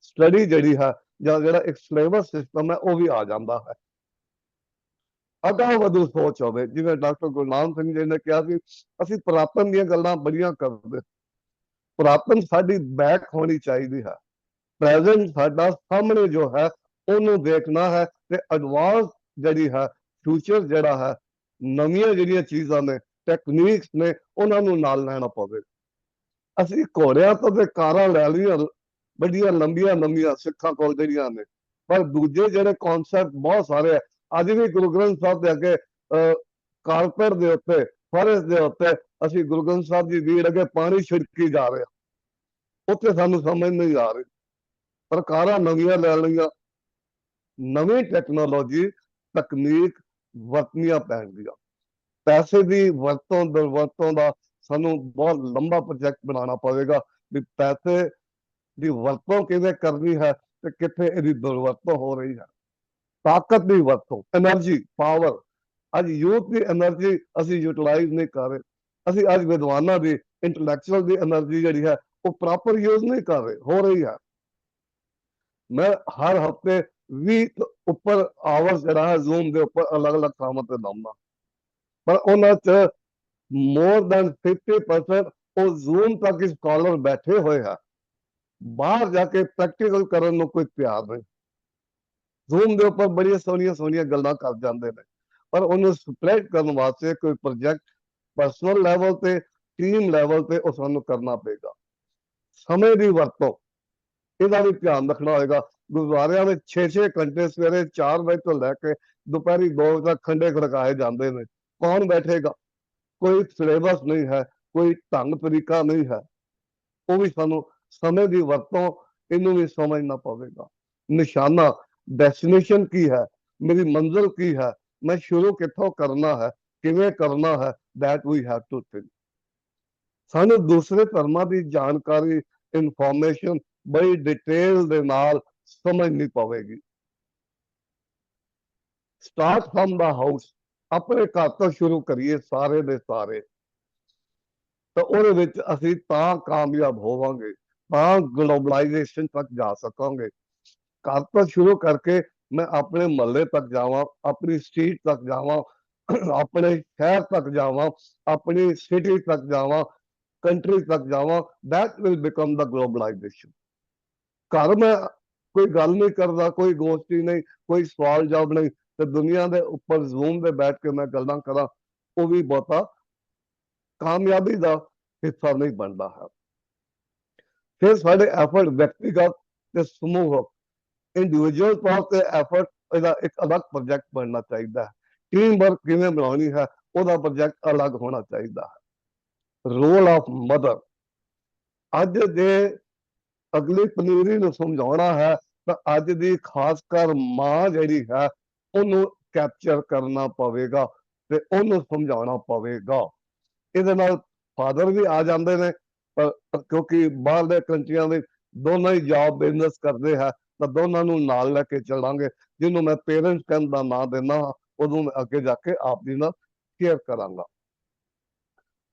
ਸਟੱਡੀ ਜਿਹੜੀ ਹੈ ਜਾਂ ਜਿਹੜਾ ਇੱਕ ਸਿਲੇਬਸ ਸਿਸਟਮ ਹੈ ਉਹ ਵੀ ਆ ਜਾਂਦਾ ਹੈ। ਅਗਾਂਹ ਵਧੂ ਸੋਚ ਹੋਵੇ, ਜਿਵੇਂ ਡਾਕਟਰ ਗੁਰਨਾਮ ਸਿੰਘ ਜੀ ਨੇ ਕਿਹਾ ਸੀ, ਅਸੀਂ ਪ੍ਰਾਪਤਨ ਦੀਆਂ ਗੱਲਾਂ ਬੜੀਆਂ ਕਰਦੇ ਪ੍ਰਾਪਤਨ ਸਾਡੀ ਬੈਕ ਹੋਣੀ ਚਾਹੀਦੀ ਹੈ। ਪ੍ਰੈਜ਼ੈਂਟ ਸਾਡਾ ਸਾਹਮਣੇ ਜੋ ਹੈ, ਉਹਨੂੰ ਦੇਖਣਾ ਹੈ ਤੇ ਐਡਵਾਂਸ ਜਿਹੜੀ ਹੈ ਫਿਊਚਰ ਜਿਹੜਾ ਹੈ, ਨਵੀਆਂ ਜਿਹੜੀਆਂ ਚੀਜ਼ਾਂ ਨੇ ਟੈਕਨੀਕਸ ਨੇ ਉਹਨਾਂ ਨੂੰ ਨਾਲ ਲੈਣਾ ਪਵੇ। ਅਸੀਂ ਘੋੜਿਆਂ ਤੋਂ ਤੇ ਕਾਰਾਂ ਲੈ ਲਈਆਂ, ਵੱਡੀਆਂ, ਲੰਬੀਆਂ ਲੰਬੀਆਂ ਸਿੱਖਾਂ ਕੋਲ ਜਿਹੜੀਆਂ ਨੇ। ਪਰ ਦੂਜੇ ਜਿਹੜੇ ਕਨਸੈਪਟ ਬਹੁਤ ਸਾਰੇ ਆ, ਅੱਜ ਵੀ ਗੁਰੂ ਗ੍ਰੰਥ ਸਾਹਿਬ ਦੇ ਅੱਗੇ ਕਾਰਪੇਟ ਦੇ ਉੱਤੇ ਫਰਸ਼ ਦੇ ਉੱਤੇ ਅਸੀਂ ਗੁਰੂ ਗ੍ਰੰਥ ਸਾਹਿਬ ਦੀ ਦੀ ਅੱਗੇ ਪਾਣੀ ਛਿੜਕੀ ਜਾ ਰਹੇ। ਉੱਥੇ ਸਾਨੂੰ ਸਮਝ ਨਹੀਂ ਆ ਰਹੀ। ਪਰ ਕਾਰਾਂ ਨਵੀਆਂ ਲੈ ਲਈਆਂ। ਨਵੀਂ ਟੈਕਨੋਲੋਜੀ ਤਕਨੀਕ ਵਰਤਨੀਆਂ ਪੈਣਗੀਆਂ। ਪੈਸੇ ਦੀ ਵਰਤੋਂ ਦੁਰਵਰਤੋਂ ਦਾ ਸਾਨੂੰ ਬਹੁਤ ਲੰਬਾ ਪ੍ਰੋਜੈਕਟ ਬਣਾਉਣਾ ਪਵੇਗਾ ਵੀ ਪੈਸੇ ਦੀ ਵਰਤੋਂ ਕਿਵੇਂ ਕਰਨੀ ਹੈ ਤੇ ਕਿੱਥੇ ਇਹਦੀ ਦੁਰਵਰਤੋਂ ਹੋ ਰਹੀ ਹੈ। ਤਾਕਤ ਦੀ ਵਰਤੋਂ એનર્ਜੀ ਪਾਵਰ ਅੱਜ ਯੂਥ ਦੀ એનર્ਜੀ ਅਸੀਂ ਯੂਟਿਲਾਈਜ਼ ਨਹੀਂ ਕਰ ਰਹੇ। ਅਸੀਂ ਅੱਜ ਵਿਦਵਾਨਾਂ ਦੀ ਇੰਟੈਲੈਕਚੁਅਲ ਦੀ એનર્ਜੀ ਜਿਹੜੀ ਹੈ ਉਹ ਪ੍ਰੋਪਰ ਯੂਜ਼ ਨਹੀਂ ਕਰ ਰਹੇ, ਹੋ ਰਹੀ ਹੈ। ਮੈਂ ਹਰ ਹਫ਼ਤੇ 20 ਉੱਪਰ ਆਵਰ ਜਿਹੜਾ ਹੈ ਜ਼ੂਮ ਦੇ ਉੱਪਰ ਅਲੱਗ-ਅਲੱਗ ਥਾਵਾਂ ਤੇ ਲਾਉਂਦਾ। ਪਰ ਉਹਨਾਂ 'ਚ ਮੋਰ ਦੈਨ 50% ਉਹ ਜ਼ੂਮ ਤੱਕ ਸਕਾਲਰ ਬੈਠੇ ਹੋਏ ਆ। ਬਾਹਰ ਜਾ ਕੇ ਪ੍ਰੈਕਟੀਕਲ ਕਰਨ ਨੂੰ ਕੋਈ ਪਿਆਰ ਨਹੀਂ। ਜ਼ੂਮ ਦੇ ਉੱਪਰ ਬੜੀਆਂ ਸੋਹਣੀਆਂ ਸੋਹਣੀਆਂ ਗੱਲਾਂ ਕਰ ਜਾਂਦੇ ਨੇ। ਪਰ ਉਹਨੂੰ ਸਪਰੈਡ ਕਰਨ ਵਾਸਤੇ ਕੋਈ ਪ੍ਰੋਜੈਕਟ ਪਰਸਨਲ ਲੈਵਲ ਤੇ ਟੀਮ ਲੈਵਲ ਤੇ ਉਹ ਸਾਨੂੰ ਕਰਨਾ ਪਏਗਾ। ਸਮੇਂ ਦੀ ਵਰਤੋਂ, ਇਹਦਾ ਵੀ ਧਿਆਨ ਰੱਖਣਾ ਹੋਏਗਾ। ਗੁਰਦੁਆਰਿਆਂ ਵਿੱਚ 6-6 ਘੰਟੇ ਸਵੇਰੇ 4 ਵਜੇ ਤੋਂ ਲੈ ਕੇ ਦੁਪਹਿਰੀ 2 ਵਜੇ ਤੱਕ ਖੰਡੇ ਖੜਕਾਏ ਜਾਂਦੇ ਨੇ। ਕੌਣ ਬੈਠੇਗਾ? ਕੋਈ ਸਿਲੇਬਸ ਨਹੀਂ ਹੈ, ਕੋਈ ਢੰਗ ਤਰੀਕਾ ਨਹੀਂ ਹੈ। ਉਹ ਵੀ ਸਾਨੂੰ ਸਮੇਂ ਦੀ ਵਰਤੋਂ ਇਹਨੂੰ ਵੀ ਸਮਝਣਾ ਪਵੇਗਾ। ਨਿਸ਼ਾਨਾ ਡੈਸਟੀਨੇਸ਼ਨ ਕੀ ਹੈ? ਮੇਰੀ ਮੰਜ਼ਿਲ ਕੀ ਹੈ? ਮੈਂ ਸ਼ੁਰੂ ਕਿੱਥੋਂ ਕਰਨਾ ਹੈ? ਕਿਵੇਂ ਕਰਨਾ ਹੈ? That we have to think. ਸਾਨੂੰ ਦੂਸਰੇ ਧਰਮਾਂ ਦੀ ਜਾਣਕਾਰੀ ਇਨਫੋਰਮੇਸ਼ਨ ਬੜੀ ਡਿਟੇਲ ਦੇ ਨਾਲ ਸਮਝਣੀ ਪਵੇਗੀ। ਸਟਾਰਟ ਫਰਮ ਦਾ ਹਾਊਸ ਆਪਣੇ ਘਰ ਤੋਂ ਸ਼ੁਰੂ ਕਰੀਏ ਸਾਰੇ ਦੇ ਸਾਰੇ। ਤਾਂ ਉਹਦੇ ਵਿੱਚ ਅਸੀਂ ਤਾਂ ਕਾਮਯਾਬ ਹੋਵਾਂਗੇ, ਤਾਂ ਗਲੋਬਲਾਈਜੇਸ਼ਨ ਤੱਕ ਜਾ ਸਕਾਂਗੇ। ਘਰ ਤੋਂ ਸ਼ੁਰੂ ਕਰਕੇ ਮੈਂ ਆਪਣੇ ਮਹੱਲੇ ਤੱਕ ਜਾਵਾਂ, ਆਪਣੀ ਸਟਰੀਟ ਤੱਕ ਜਾਵਾਂ, ਆਪਣੇ ਸ਼ਹਿਰ ਤੱਕ ਜਾਵਾਂ, ਆਪਣੀ ਸਿਟੀ ਤੱਕ ਜਾਵਾਂ ਕੰਟਰੀ ਤੱਕ ਜਾਵਾਂ, that will become the globalization ਘਰ ਮੈਂ ਕੋਈ ਗੱਲ ਨਹੀਂ ਕਰਦਾ, ਕੋਈ ਗੋਸ਼ਟੀ ਨਹੀਂ, ਕੋਈ ਸਵਾਲ ਜਵਾਬ ਨਹੀਂ। ਤੇ ਦੁਨੀਆ ਦੇ ਉੱਪਰ ਜ਼ੂਮ ਤੇ ਬੈਠ ਕੇ ਮੈਂ ਗੱਲਾਂ ਕਰਾਂ, ਉਹ ਵੀ ਬਹੁਤਾ ਕਾਮਯਾਬੀ ਦਾ ਹਿੱਸਾ ਨਹੀਂ ਬਣਦਾ ਹੈ। ਫਿਰ ਸਾਡੇ ਐਫਰਟ ਵਿਅਕਤੀਗਤ ਤੇ ਸਮੂਹਕ ਇੰਡੀਵਿਜੂਅਲ ਤੌਰ ਤੇ ਐਫਰਟ ਇਹਦਾ ਇੱਕ ਅਲੱਗ ਪ੍ਰੋਜੈਕਟ ਬਣਨਾ ਚਾਹੀਦਾ ਹੈ। ਟੀਮ ਵਰਕ ਕਿਵੇਂ ਬਣਾਉਣੀ ਹੈ, ਉਹਦਾ ਪ੍ਰੋਜੈਕਟ ਅਲੱਗ ਹੋਣਾ ਚਾਹੀਦਾ ਹੈ। ਰੋਲ ਆਫ ਮਦਰ ਅੱਜ ਦੇ ਅਗਲੀ ਪਨੀਰੀ ਨੂੰ ਸਮਝਾਉਣਾ ਹੈ ਤਾਂ ਅੱਜ ਦੀ ਖਾਸ ਕਰ ਮਾਂ ਜਿਹੜੀ ਹੈ ਉਹਨੂੰ ਕੈਪਚਰ ਕਰਨਾ ਪਵੇਗਾ ਤੇ ਉਹਨੂੰ ਸਮਝਾਉਣਾ ਪਵੇਗਾ। ਇਹਦੇ ਨਾਲ ਫਾਦਰ ਵੀ ਆ ਜਾਂਦੇ ਨੇ ਕਿਉਂਕਿ ਬਾਹਰ ਦੇ ਕੰਟਰੀਆਂ ਵਿੱਚ ਦੋਨੋਂ ਹੀ ਜੌਬ ਬਿਜ਼ਨਸ ਕਰਦੇ ਹੈ, ਤਾਂ ਦੋਨਾਂ ਨੂੰ ਨਾਲ ਲੈ ਕੇ ਚੱਲਾਂਗੇ। ਜਿਹਨੂੰ ਮੈਂ ਪੇਰੈਂਟਸ ਕਹਿਣ ਦਾ ਨਾਂ ਦਿੰਦਾ ਉਦੋਂ ਮੈਂ ਅੱਗੇ ਜਾ ਕੇ ਆਪ ਜੀ ਨਾਲ ਸ਼ੇਅਰ ਕਰਾਂਗਾ।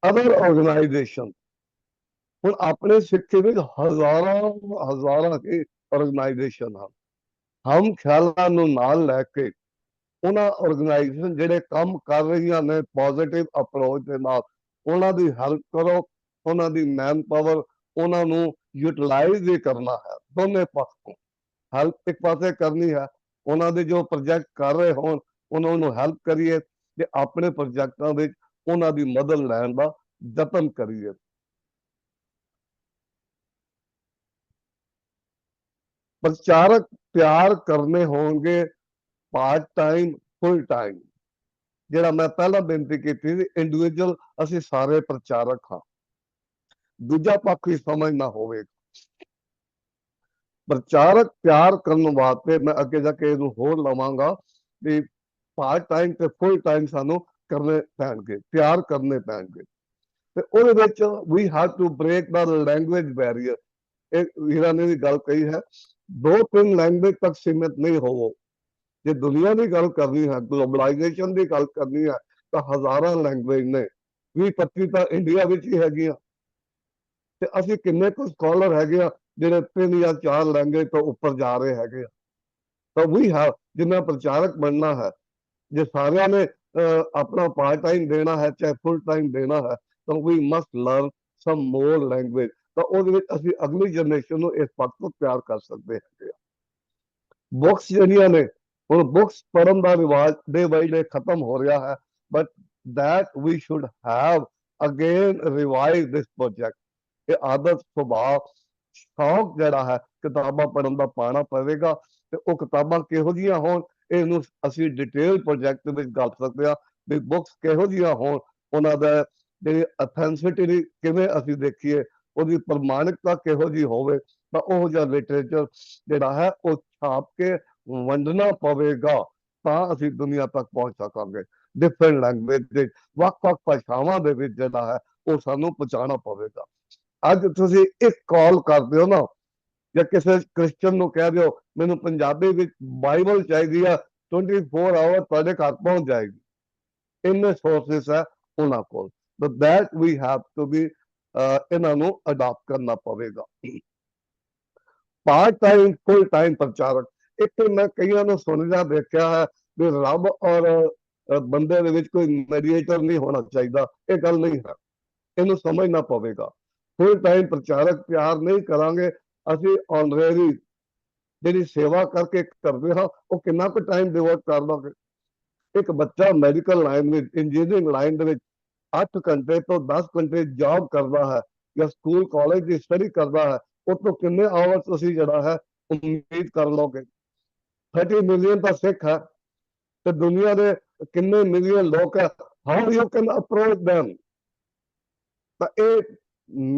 ਅਦਰ ਆਰਗੇਨਾਈਜੇਸ਼ਨ ਹੁਣ ਆਪਣੇ ਸਿੱਖੇ ਵਿੱਚ ਹਜ਼ਾਰਾਂ ਹਜ਼ਾਰਾਂ ਹੀ ਆਰਗੇਨਾਈਜੇਸ਼ਨ ਹਨ। ਹਮ ਖਿਆਲਾਂ ਨੂੰ ਨਾਲ ਲੈ ਕੇ ਉਹਨਾਂ ਆਰਗੇਨਾਈਜੇਸ਼ਨ ਜਿਹੜੇ ਕੰਮ ਕਰ ਰਹੀਆਂ ਨੇ ਪੋਜ਼ਿਟਿਵ ਅਪਰੋਚ ਦੇ ਨਾਲ, ਉਹਨਾਂ ਦੀ ਹੈਲਪ ਕਰੋ, ਉਹਨਾਂ ਦੀ ਮੈਨ ਪਾਵਰ ਉਹਨਾਂ ਨੂੰ ਯੂਟਿਲਾਈਜ਼ ਵੀ ਕਰਨਾ ਹੈ, ਦੋਨੇ ਪਾਸੋਂ। ਹੈਲਪ ਇੱਕ ਪਾਸੇ ਕਰਨੀ ਹੈ, ਉਹਨਾਂ ਦੇ ਜੋ ਪ੍ਰੋਜੈਕਟ ਕਰ ਰਹੇ ਹੋਣ, ਉਹਨਾਂ ਨੂੰ ਹੈਲਪ ਕਰੀਏ ਤੇ ਆਪਣੇ ਪ੍ਰੋਜੈਕਟਾਂ ਵਿੱਚ ਉਹਨਾਂ ਦੀ ਮਦਦ ਲੈਣ ਦਾ ਯਤਨ ਕਰੀਏ। ਪ੍ਰਚਾਰਕ ਤਿਆਰ ਕਰਨੇ ਹੋਣਗੇ ਪਾਰਟ ਟਾਈਮ ਫੁੱਲ ਟਾਈਮ ਜਿਹੜਾ ਮੈਂ ਪਹਿਲਾਂ ਬੇਨਤੀ ਕੀਤੀ ਸੀ ਇੰਡੀਵਿਜੂਅਲ ਅਸੀਂ ਸਾਰੇ ਪ੍ਰਚਾਰਕ ਹਾਂ। ਦੂਜਾ ਪੱਖ ਵੀ ਸਮਝਣਾ ਹੋਵੇਗਾ ਪ੍ਰਚਾਰਕ ਤਿਆਰ ਕਰਨ ਵਾਸਤੇ ਮੈਂ ਅੱਗੇ ਜਾ ਕੇ ਇਹਨੂੰ ਹੋਰ ਲਵਾਂਗਾ ਵੀ ਪਾਰਟ ਟਾਈਮ ਤੇ ਫੁੱਲ ਟਾਈਮ ਸਾਨੂੰ ਕਰਨੇ ਪੈਣਗੇ, ਤਿਆਰ ਕਰਨੇ ਪੈਣਗੇ। ਤੇ ਉਹਦੇ ਵਿੱਚ we have to break the language barrier ਇਹ ਵੀਰਾ ਨੇ ਵੀ ਗੱਲ ਕਹੀ ਹੈ, ਦੋ ਤਿੰਨ ਲੈਂਗੁਏਜ ਤੱਕ ਸੀਮਿਤ ਨਹੀਂ ਹੋਵੋ। ਜੇ ਦੁਨੀਆ ਦੀ ਗੱਲ ਕਰਨੀ ਹੈ, ਗਲੋਬਲਾਈਜੇਸ਼ਨ ਦੀ ਗੱਲ ਕਰਨੀ ਹੈ, ਤਾਂ ਹਜ਼ਾਰਾਂ ਲੈਂਗੁਏਜ ਨੇ 20 25 ਤਾਂ ਇੰਡੀਆ ਵਿੱਚ ਹੀ ਹੈਗੀਆਂ। ਤੇ ਅਸੀਂ ਕਿੰਨੇ ਕੁ ਸਕਾਲਰ ਹੈਗੇ ਆ, ਜਿਹੜੇ ਤਿੰਨ ਜਾਂ ਚਾਰ ਲੈਂਗੁਏਜ ਤੋਂ ਉੱਪਰ ਜਾ ਰਹੇ ਹੈਗੇ ਆ। ਤਾਂ ਵੀ ਹੈ ਜਿੰਨਾ ਪ੍ਰਚਾਰਕ ਬਣਨਾ ਹੈ, ਜੇ ਸਾਰਿਆਂ ਨੇ ਆਪਣਾ ਪਾਰਟ ਟਾਈਮ ਦੇਣਾ ਹੈ, ਚਾਹੇ ਫੁੱਲ ਟਾਈਮ ਦੇਣਾ ਹੈ, ਤਾਂ we must learn some more language ਤਾਂ ਉਹਦੇ ਵਿੱਚ ਅਸੀਂ ਅਗਲੀ ਜਨਰੇਸ਼ਨ ਨੂੰ ਇਸ ਪੱਖ ਤੋਂ ਤਿਆਰ ਕਰ ਸਕਦੇ ਹੈਗੇ ਆ। ਬੁੱਕਸ ਜਿਹੜੀਆਂ ਨੇ ਹੁਣ ਬੁੱਕਸ ਪੜਨ ਦਾ ਰਿਵਾਜ ਦੇ ਵਜੇ ਖਤਮ ਹੋ ਰਿਹਾ ਹੈ but that we should have again revise this project. ਇਹ ਆਦਤ, ਸੁਭਾਅ, ਸ਼ੌਕ ਜਿਹੜਾ ਹੈ, ਕਿਤਾਬਾਂ ਪੜਨ ਦਾ ਪਾਣਾ ਪਵੇਗਾ ਤੇ ਉਹ ਕਿਤਾਬਾਂ ਕਿਹੋ ਜੀਆਂ ਹੋਣ, ਇਹਨੂੰ ਅਸੀਂ ਡਿਟੇਲ ਪ੍ਰੋਜੈਕਟ ਵਿੱਚ ਗੱਲ ਸਕਦੇ ਆ ਵੀ ਬੁੱਕਸ ਕਿਹੋ ਜੀਆਂ ਹੋਣ, ਉਹਨਾਂ ਦਾ ਜਿਹੜੀ ਅਥੈਂਸਿਟੀ ਕਿਵੇਂ ਅਸੀਂ ਦੇਖੀਏ, ਉਹਦੀ ਪ੍ਰਮਾਣਿਕਤਾ ਕਿਹੋ ਜੀ ਹੋਵੇ, ਤਾਂ ਉਹ ਜਿਹਾ ਲਿਟਰੇਚਰ ਜਿਹੜਾ ਹੈ, ਉਹ ਛਾਪ ਕੇ ਵੰਡਣਾ ਪਵੇਗਾ, ਤਾਂ ਅਸੀਂ ਦੁਨੀਆ ਤੱਕ ਪਹੁੰਚ ਸਕਾਂਗੇ। ਡਿਫਰੈਂਟ ਲੈਂਗੁਏਜ ਦੇ ਵੱਖ-ਵੱਖ ਭਾਸ਼ਾਵਾਂ ਦੇ ਵਿੱਚ ਜਿਹੜਾ ਹੈ, ਉਹ ਸਾਨੂੰ ਪਹੁੰਚਾਉਣਾ ਪਵੇਗਾ। ਅੱਜ ਤੁਸੀਂ ਇੱਕ ਕਾਲ ਕਰਦੇ ਹੋ ਨਾ, ਜਾਂ ਕਿਸੇ ਕ੍ਰਿਸਚੀਅਨ ਨੂੰ ਕਹਿ ਦਿਓ, ਮੈਨੂੰ ਪੰਜਾਬੀ ਵਿੱਚ ਬਾਈਬਲ ਚਾਹੀਦੀ ਆ 24 ਆਵਰ ਤੁਹਾਡੇ ਘਰ ਪਹੁੰਚ ਜਾਏਗੀ। ਇੰਨੇ ਸੋਰਸਸ ਹੈ ਉਹਨਾਂ ਕੋਲ। But that we have to be ਇਹਨਾਂ ਨੂੰ ਅਡਾਪਟ ਕਰਨਾ ਪਵੇਗਾ। ਪਾਰਟ ਟਾਈਮ ਫੁੱਲ ਟਾਈਮ ਪ੍ਰਚਾਰਕ ਇੱਕ ਮੈਂ ਕਈਆਂ ਨੂੰ ਸੁਣਿਆ, ਦੇਖਿਆ ਹੈ ਵੀ ਰੱਬ ਔਰ ਬੰਦੇ ਦੇ ਵਿੱਚ ਕੋਈ ਮੈਡੀਏਟਰ ਨਹੀਂ ਹੋਣਾ ਚਾਹੀਦਾ, ਇਹ ਗੱਲ ਨਹੀਂ ਹੈ। ਇਹਨੂੰ ਸਮਝਣਾ ਪਵੇਗਾ। ਫੁੱਲ ਟਾਈਮ ਪ੍ਰਚਾਰਕ ਪਿਆਰ ਨਹੀਂ ਕਰਾਂਗੇ, ਅਸੀਂ ਆਨਰੇਰੀ ਜਿਹੜੀ ਸੇਵਾ ਕਰਕੇ ਕਰਦੇ ਹਾਂ, ਉਹ ਕਿੰਨਾ ਕੁ ਟਾਈਮ ਡਿਵੋਟ ਕਰ ਇੱਕ ਬੱਚਾ ਮੈਡੀਕਲ ਲਾਈਨ ਵਿੱਚ ਇੰਜੀਨੀਅਰਿੰਗ ਲਾਈਨ ਦੇ ਵਿੱਚ 8 ਘੰਟੇ ਤੋਂ 10 ਘੰਟੇ ਜੌਬ ਕਰਦਾ ਹੈ ਜਾਂ ਸਕੂਲ ਕਾਲਜ ਦੀ ਸਟੱਡੀ ਕਰਦਾ ਹੈ, ਉਹ ਤੋਂ ਕਿੰਨੇ ਆਵਰ ਤੁਸੀਂ ਜਿਹੜਾ ਹੈ ਉਮੀਦ ਕਰ ਲੋਗੇ 30 ਮਿਲੀਅਨ ਤਾਂ ਸਿੱਖ ਹੈ ਤੇ ਦੁਨੀਆ ਦੇ ਕਿੰਨੇ ਮਿਲੀਅਨ ਲੋਕ ਹੈ how you can approach them ਤਾਂ ਇਹ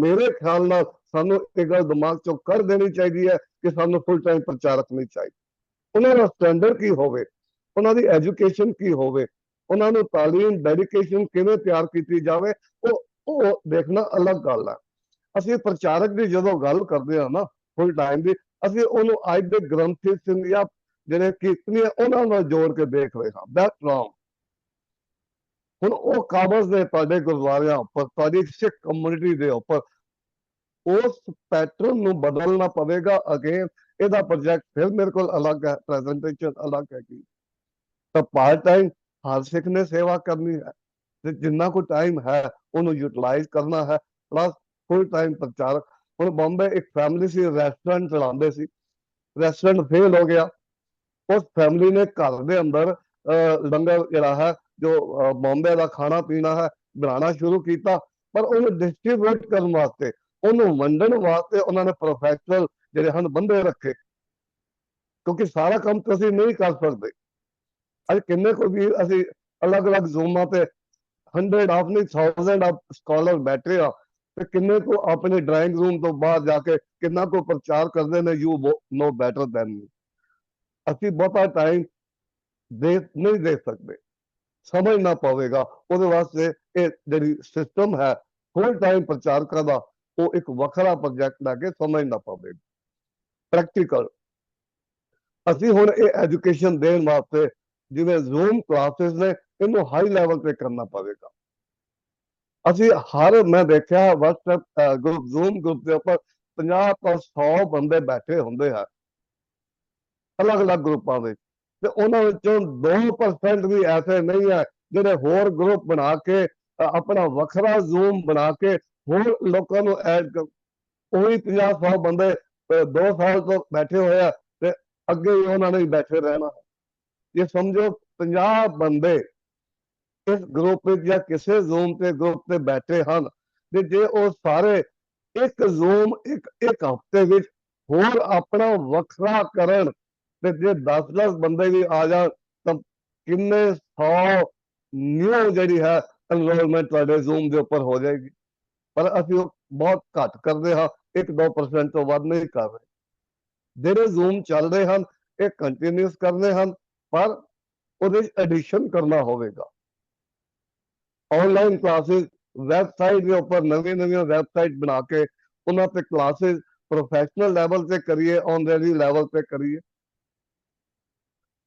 ਮੇਰੇ ਖਿਆਲ ਨਾਲ ਸਾਨੂੰ ਇਹ ਗੱਲ ਦਿਮਾਗ ਚੋਂ ਕਰ ਦੇਣੀ ਚਾਹੀਦੀ ਹੈ ਕਿ ਸਾਨੂੰ ਫੁੱਲ ਟਾਈਮ ਪ੍ਰਚਾਰਕ ਨਹੀਂ ਚਾਹੀਦਾ। ਉਹਨਾਂ ਦਾ ਸਟੈਂਡਰਡ ਕੀ ਹੋਵੇ? ਉਹਨਾਂ ਦੀ ਐਜੂਕੇਸ਼ਨ ਕੀ ਹੋਵੇ? ਉਹਨਾਂ ਨੂੰ ਤਾਲੀਮ ਡੈਡੀਕੇਸ਼ਨ ਕਿਵੇਂ ਤਿਆਰ ਕੀਤੀ ਜਾਵੇ? ਉਹ ਉਹ ਦੇਖਣਾ ਅਲੱਗ ਗੱਲ ਹੈ ਅਸੀਂ ਪ੍ਰਚਾਰਕ ਦੀ ਜਦੋਂ ਗੱਲ ਕਰਦੇ ਹਾਂ ਨਾ ਫੁੱਲ ਟਾਈਮ ਦੀ, ਅਸੀਂ ਉਹਨੂੰ ਅੱਜ ਦੇ ਗ੍ਰੰਥੀ ਸਿੰਘ ਜਾਂ ਜਿਹੜੇ ਕੀਰਤਨੀ ਉਹਨਾਂ ਨਾਲ ਜੋੜ ਕੇ ਦੇਖ ਰਹੇ। ਦੈਟ ਰੋਂਗ ਹੁਣ ਉਹ ਕਾਬਜ਼ ਦੇ ਤੁਹਾਡੇ ਗੁਰਦੁਆਰਿਆਂ ਉੱਪਰ, ਤੁਹਾਡੀ ਸਿੱਖ ਕਮਿਊਨਿਟੀ ਦੇ ਉੱਪਰ। ਉਸ ਪੈਟਰਨ ਨੂੰ ਬਦਲਣਾ ਪਵੇਗਾ ਅਗੇਨ ਇਹਦਾ ਪ੍ਰੋਜੈਕਟ ਫਿਰ ਮੇਰੇ ਕੋਲ ਅਲੱਗ ਹੈ ਪ੍ਰੈਜੈਂਟੇਸ਼ਨ ਅਲੱਗ ਹੈ ਕੀ ਤਾਂ ਪਾਰਟ ਟਾਈਮ ਹਰ ਸਿੱਖ ਨੇ ਸੇਵਾ ਕਰਨੀ ਹੈ। ਤੇ ਜਿੰਨਾ ਕੋ ਟਾਈਮ ਹੈ, ਉਹਨੂੰ ਯੂਟਿਲਾਈਜ਼ ਕਰਨਾ ਹੈ। ਪਲੱਸ ਫੁੱਲ ਟਾਈਮ ਪ੍ਰਚਾਰਕ। ਹੁਣ ਬੰਬੇ ਇੱਕ ਫੈਮਿਲੀ ਸੀ ਰੈਸਟੋਰੈਂਟ ਚਲਾਉਂਦੇ ਸੀ। ਰੈਸਟੋਰੈਂਟ ਫੇਲ ਹੋ ਗਿਆ। ਉਸ ਫੈਮਿਲੀ ਨੇ ਘਰ ਦੇ ਅੰਦਰ ਲੰਗਰ ਜਿਹੜਾ ਹੈ, ਜੋ ਬੰਬੇ ਦਾ ਖਾਣਾ ਪੀਣਾ ਹੈ, ਬਣਾਉਣਾ ਸ਼ੁਰੂ ਕੀਤਾ। ਪਰ ਉਹਨੂੰ ਡਿਸਟ੍ਰੀਬਿਊਟ ਕਰਨ ਵਾਸਤੇ, ਉਹਨੂੰ ਵੰਡਣ ਵਾਸਤੇ ਉਹਨਾਂ ਨੇ ਪ੍ਰੋਫੈਸ਼ਨਲ ਜਿਹੜੇ ਹਨ, ਬੰਦੇ ਰੱਖੇ। ਕਿਉਂਕਿ ਸਾਰਾ ਕੰਮ ਤੁਸੀਂ ਨਹੀਂ ਕਰ ਸਕਦੇ। ਅੱਜ ਕਿੰਨੇ ਕੋ ਵੀ ਅਸੀਂ ਅਲੱਗ-ਅਲੱਗ ਜ਼ੂਮਾਂ ਤੇ 100 ਆਫ ਨਹੀਂ 1000 ਆਫ ਸਕਾਲਰ ਬੈਠੇ ਆ, ਤੇ ਕਿੰਨੇ ਕੋ ਆਪਣੇ ਡਰਾਇੰਗ ਰੂਮ ਤੋਂ ਬਾਹਰ ਜਾ ਕੇ ਕਿੰਨਾ ਕੋ ਪ੍ਰਚਾਰ ਕਰਦੇ ਨੇ you know better than me ਅਸੀਂ ਬਹੁਤਾ ਟਾਈਮ ਦੇ ਨਹੀਂ ਦੇ ਸਕਦੇ। ਸਮਝਣਾ ਪਵੇਗਾ। ਉਹਦੇ ਵਾਸਤੇ ਇਹ ਜਿਹੜੀ ਸਿਸਟਮ ਹੈ ਫੁੱਲ ਟਾਈਮ ਪ੍ਰਚਾਰਕਾਂ ਦਾ ਉਹ ਇੱਕ ਵੱਖਰਾ ਪ੍ਰੋਜੈਕਟ ਲਾ ਕੇ ਸਮਝਣਾ ਪਵੇਗਾ। ਪ੍ਰੈਕਟੀਕਲ ਅਸੀਂ ਹੁਣ ਇਹ ਐਜੂਕੇਸ਼ਨ ਦੇਣ ਵਾਸਤੇ ਜਿਵੇਂ ਜ਼ੂਮ ਕਲਾਸਿਸ ਨੇ, ਇਹਨੂੰ ਹਾਈ ਲੈਵਲ ਤੇ ਕਰਨਾ ਪਵੇਗਾ। ਅਸੀਂ ਹਰ, ਮੈਂ ਦੇਖਿਆ, WhatsApp ਗਰੁੱਪ ਜ਼ੂਮ ਗਰੁੱਪ ਦੇ ਉੱਪਰ 50 ਤੋਂ 100 ਬੰਦੇ ਬੈਠੇ ਹੁੰਦੇ ਆ ਅਲੱਗ-ਅਲੱਗ ਗਰੁੱਪਾਂ ਵਿੱਚ। ਤੇ ਉਹਨਾਂ ਵਿੱਚੋਂ 2% ਵੀ ਐਸੇ ਨਹੀਂ ਹੈ ਜਿਹੜੇ ਹੋਰ ਗਰੁੱਪ ਬਣਾ ਕੇ ਆਪਣਾ ਵੱਖਰਾ ਜ਼ੂਮ ਬਣਾ ਕੇ ਹੋਰ ਲੋਕਾਂ ਨੂੰ ਐਡ ਉਹੀ 50 100 ਬੰਦੇ 2 ਸਾਲ ਤੋਂ ਬੈਠੇ ਹੋਏ ਆ ਤੇ ਅੱਗੇ ਵੀ ਉਹਨਾਂ ਨੇ ਬੈਠੇ ਰਹਿਣਾ। ਇਹ ਸਮਝੋ 50 ਬੰਦੇ ਇਸ ਗਰੁੱਪ ਵਿੱਚ ਜਾਂ ਕਿਸੇ ਜ਼ੂਮ ਤੇ ਗਰੁੱਪ ਤੇ ਬੈਠੇ ਹਨ, ਤੇ ਜੇ ਉਹ ਸਾਰੇ ਇੱਕ ਜ਼ੂਮ ਇੱਕ ਇੱਕ ਹਫ਼ਤੇ ਵਿੱਚ ਹੋਰ ਆਪਣਾ ਵੱਖਰਾ ਕਰਨ ਤੇ ਜੇ 10-10 ਬੰਦੇ ਵੀ ਆ ਜਾਣ ਤਾਂ ਕਿੰਨੇ 100 ਨਿਊ ਜਿਹੜੀ ਹੈ ਐਨਰੋਲਮੈਂਟ ਤੁਹਾਡੇ ਜ਼ੂਮ ਦੇ ਉੱਪਰ ਹੋ ਜਾਏਗੀ ਪਰ ਅਸੀਂ ਉਹ ਬਹੁਤ ਘੱਟ ਕਰਦੇ ਹਾਂ 1-2% ਤੋਂ ਵੱਧ ਨਹੀਂ ਕਰ ਰਹੇ ਜਿਹੜੇ ਜ਼ੂਮ ਚੱਲ ਰਹੇ ਹਨ ਇਹ ਕੰਟੀਨਿਊਸ ਕਰਨੇ ਹਨ ਪਰ ਉਹਦੇ ਵਿੱਚ ਐਡੀਸ਼ਨ ਕਰਨਾ ਹੋਵੇਗਾ ਆਨਲਾਈਨ ਕਲਾਸਿਸ ਵੈਬਸਾਈਟ ਦੇ ਉੱਪਰ ਨਵੀਂ ਨਵੀਆਂ ਵੈਬਸਾਈਟ ਬਣਾ ਕੇ ਉਹਨਾਂ ਤੇ ਕਲਾਸਿਸ ਪ੍ਰੋਫੈਸ਼ਨਲ ਲੈਵਲ ਤੇ ਕਰੀਏ ਆਨਲਾਈਨ ਲੈਵਲ ਤੇ ਕਰੀਏ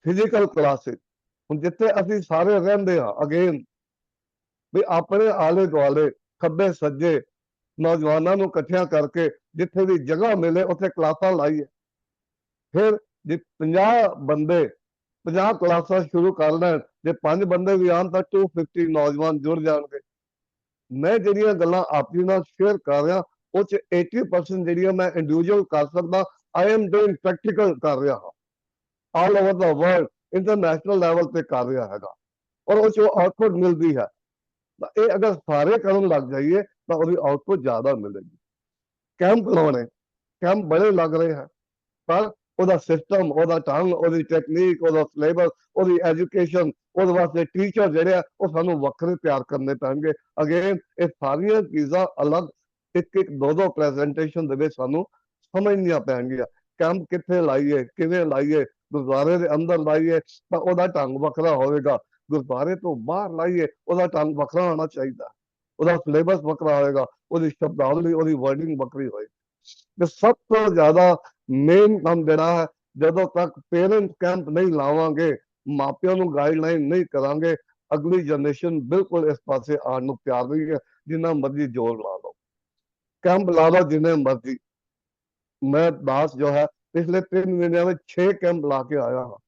ਫਿਜ਼ੀਕਲ ਕਲਾਸਿਸ ਹੁਣ ਜਿੱਥੇ ਅਸੀਂ ਸਾਰੇ ਰਹਿੰਦੇ ਹਾਂ ਅਗੇਨ ਵੀ ਆਪਣੇ ਆਲੇ ਦੁਆਲੇ, ਖੱਬੇ ਸੱਜੇ ਨੌਜਵਾਨਾਂ ਨੂੰ ਇਕੱਠਿਆਂ ਕਰਕੇ ਜਿੱਥੇ ਵੀ ਜਗ੍ਹਾ ਮਿਲੇ, ਉੱਥੇ ਕਲਾਸਾਂ ਲਾਈਏ। ਫਿਰ ਜੇ 50 ਬੰਦੇ 50 ਕਲਾਸਾਂ ਸ਼ੁਰੂ ਕਰ ਲੈਣ, ਜੇ ਪੰਜ ਬੰਦੇ ਵੀ ਆਣ ਤਾਂ 250 ਨੌਜਵਾਨ ਜੁੜ ਜਾਣਗੇ। ਮੈਂ ਜਿਹੜੀਆਂ ਗੱਲਾਂ ਆਪਣੀ ਨਾਲ ਸ਼ੇਅਰ ਕਰ ਰਿਹਾ, ਉਹ ਚ 80% ਜਿਹੜੀਆਂ ਮੈਂ ਇੰਡੀਵਿਜੂਅਲ ਕਰ ਸਕਦਾ ਆਈ ਐਮ ਡੂਇੰਗ ਪ੍ਰੈਕਟੀਕਲ ਕਰ ਰਿਹਾ ਹਾਂ। All over the world international level ਤੇ ਕਰ ਰਿਹਾ ਹੈਗਾ। ਔਰ ਉਹ ਚ ਆਊਟਪੁੱਟ ਮਿਲਦੀ ਹੈ। ਤਾਂ ਇਹ ਅਗਰ ਸਾਰੇ ਕਰਨ ਲੱਗ ਜਾਈਏ, ਤਾਂ ਉਹਦੀ ਆਊਟਪੁੱਟ ਜ਼ਿਆਦਾ ਮਿਲੇਗੀ। ਕੈਂਪ ਲਾਉਣੇ, ਕੈਂਪ ਬੜੇ ਲੱਗ ਰਹੇ ਹਨ। ਪਰ ਉਹਦਾ ਸਿਸਟਮ ਉਹਦਾ ਢੰਗ, ਉਹਦੀ ਟੈਕਨੀਕ ਉਹਦਾ ਸਿਲੇਬਸ ਉਹਦੀ ਐਜੂਕੇਸ਼ਨ ਉਹਦੇ ਵਾਸਤੇ ਟੀਚਰ ਜਿਹੜੇ ਆ, ਉਹ ਸਾਨੂੰ ਵੱਖਰੇ ਤਿਆਰ ਕਰਨੇ ਪੈਣਗੇ। ਅਗੇਨ ਇਹ ਸਾਰੀਆਂ ਚੀਜ਼ਾਂ ਅਲੱਗ ਇੱਕ ਇੱਕ ਦੋ ਦੋ ਪ੍ਰੈਜੈਂਟੇਸ਼ਨ ਦੇ ਵਿੱਚ ਸਾਨੂੰ ਸਮਝਣੀਆਂ ਪੈਣਗੀਆਂ। ਕੈਂਪ ਕਿੱਥੇ ਲਾਈਏ, ਕਿਵੇਂ ਲਾਈਏ ਗੁਰਦੁਆਰੇ ਦੇ ਅੰਦਰ ਲਾਈਏ ਤਾਂ ਉਹਦਾ ਢੰਗ ਵੱਖਰਾ ਹੋਵੇਗਾ। ਗੁਰਦੁਆਰੇ ਤੋਂ ਬਾਹਰ ਲਾਈਏ, ਉਹਦਾ ਢੰਗ ਵੱਖਰਾ ਹੋਣਾ ਚਾਹੀਦਾ। ਉਹਦਾ ਸਿਲੇਬਸ ਵੱਖਰਾ ਹੋਏਗਾ ਉਹਦੀ ਸ਼ਬਦਾਵਲੀ, ਉਹਦੀ ਵਰਡਿੰਗ ਵੱਖਰੀ ਹੋਏਗੀ ਤੇ ਸਭ ਤੋਂ ਜ਼ਿਆਦਾ ਮੇਨ ਕੰਮ ਜਿਹੜਾ ਹੈ, ਜਦੋਂ ਤੱਕ ਪੇਰੈਂਟ ਕੈਂਪ ਨਹੀਂ ਲਾਵਾਂਗੇ, ਮਾਪਿਆਂ ਨੂੰ ਗਾਈਡਲਾਈਨ ਨਹੀਂ ਕਰਾਂਗੇ, ਅਗਲੀ ਜਨਰੇਸ਼ਨ ਬਿਲਕੁਲ ਇਸ ਪਾਸੇ ਆਉਣ ਨੂੰ ਤਿਆਰ ਨਹੀਂ ਹੈ, ਜਿੰਨਾ ਮਰਜ਼ੀ ਜ਼ੋਰ ਲਾ ਲਓ। ਕੈਂਪ ਲਾ ਲਓ ਜਿੰਨੇ ਮਰਜ਼ੀ। ਮੈਂ ਦਾਸ ਜੋ ਹੈ ਪਿਛਲੇ 3 ਮਹੀਨਿਆਂ ਵਿੱਚ 6 ਕੈਂਪ ਲਾ ਕੇ ਆਇਆ ਹਾਂ।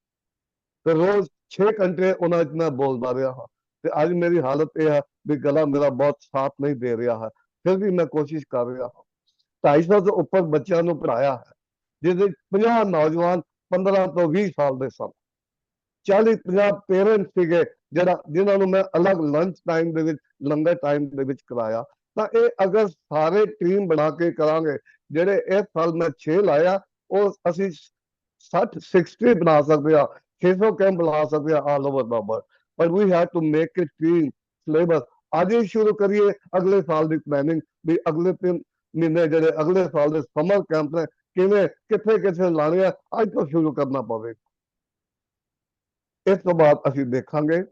ਤੇ ਰੋਜ਼ 6 ਘੰਟੇ ਉਹਨਾਂ ਵਿੱਚ ਮੈਂ ਬੋਲਦਾ ਰਿਹਾ ਹਾਂ। ਤੇ ਅੱਜ ਮੇਰੀ ਹਾਲਤ ਇਹ ਹੈ ਵੀ ਗਲਾ ਮੇਰਾ ਬਹੁਤ ਸਾਥ ਨਹੀਂ ਦੇ ਰਿਹਾ ਹੈ। ਫਿਰ ਵੀ ਮੈਂ ਕੋਸ਼ਿਸ਼ ਕਰ ਰਿਹਾ ਹਾਂ। 250 ਤੋਂ ਉੱਪਰ ਬੱਚਿਆਂ ਨੂੰ ਪੜਾਇਆ ਹੈ, ਜਿਹਦੇ 50 ਨੌਜਵਾਨ 15 ਤੋਂ 20 ਸਾਲ ਦੇ ਸਨ। 40 50 ਪੇਰੈਂਟਸ ਸੀਗੇ ਜਿਹੜਾ ਜਿਨ੍ਹਾਂ ਨੂੰ ਮੈਂ ਅਲੱਗ ਲੰਚ ਟਾਈਮ ਦੇ ਵਿੱਚ, ਲੰਗਰ ਟਾਈਮ ਦੇ ਵਿੱਚ ਕਰਾਇਆ। ਤਾਂ ਇਹ ਅਗਰ ਸਾਰੇ ਟੀਮ ਬਣਾ ਕੇ ਕਰਾਂਗੇ, ਜਿਹੜੇ ਇਸ ਸਾਲ ਮੈਂ 6 ਲਾਇਆ ਉਹ ਅਸੀਂ 60 60 ਬਣਾ ਸਕਦੇ ਆ 600 ਕੈਂਪ ਲਾ ਸਕਦੇ ਆ all over the world we have to make it team syllabus ਅੱਜ ਹੀ ਸ਼ੁਰੂ ਕਰੀਏ ਅਗਲੇ ਸਾਲ ਦੀ ਪਲੈਨਿੰਗ ਵੀ ਅਗਲੇ ਤਿੰਨ ਮਹੀਨੇ ਜਿਹੜੇ ਅਗਲੇ ਸਾਲ ਦੇ ਸਮਰ ਕੈਂਪ ਨੇ, ਕਿਵੇਂ, ਕਿੱਥੇ ਕਿੱਥੇ ਲਾਣੇ ਆ, ਅੱਜ ਤੋਂ ਸ਼ੁਰੂ ਕਰਨਾ ਪਵੇ। ਇਸ ਤੋਂ ਬਾਅਦ ਅਸੀਂ ਦੇਖਾਂਗੇ,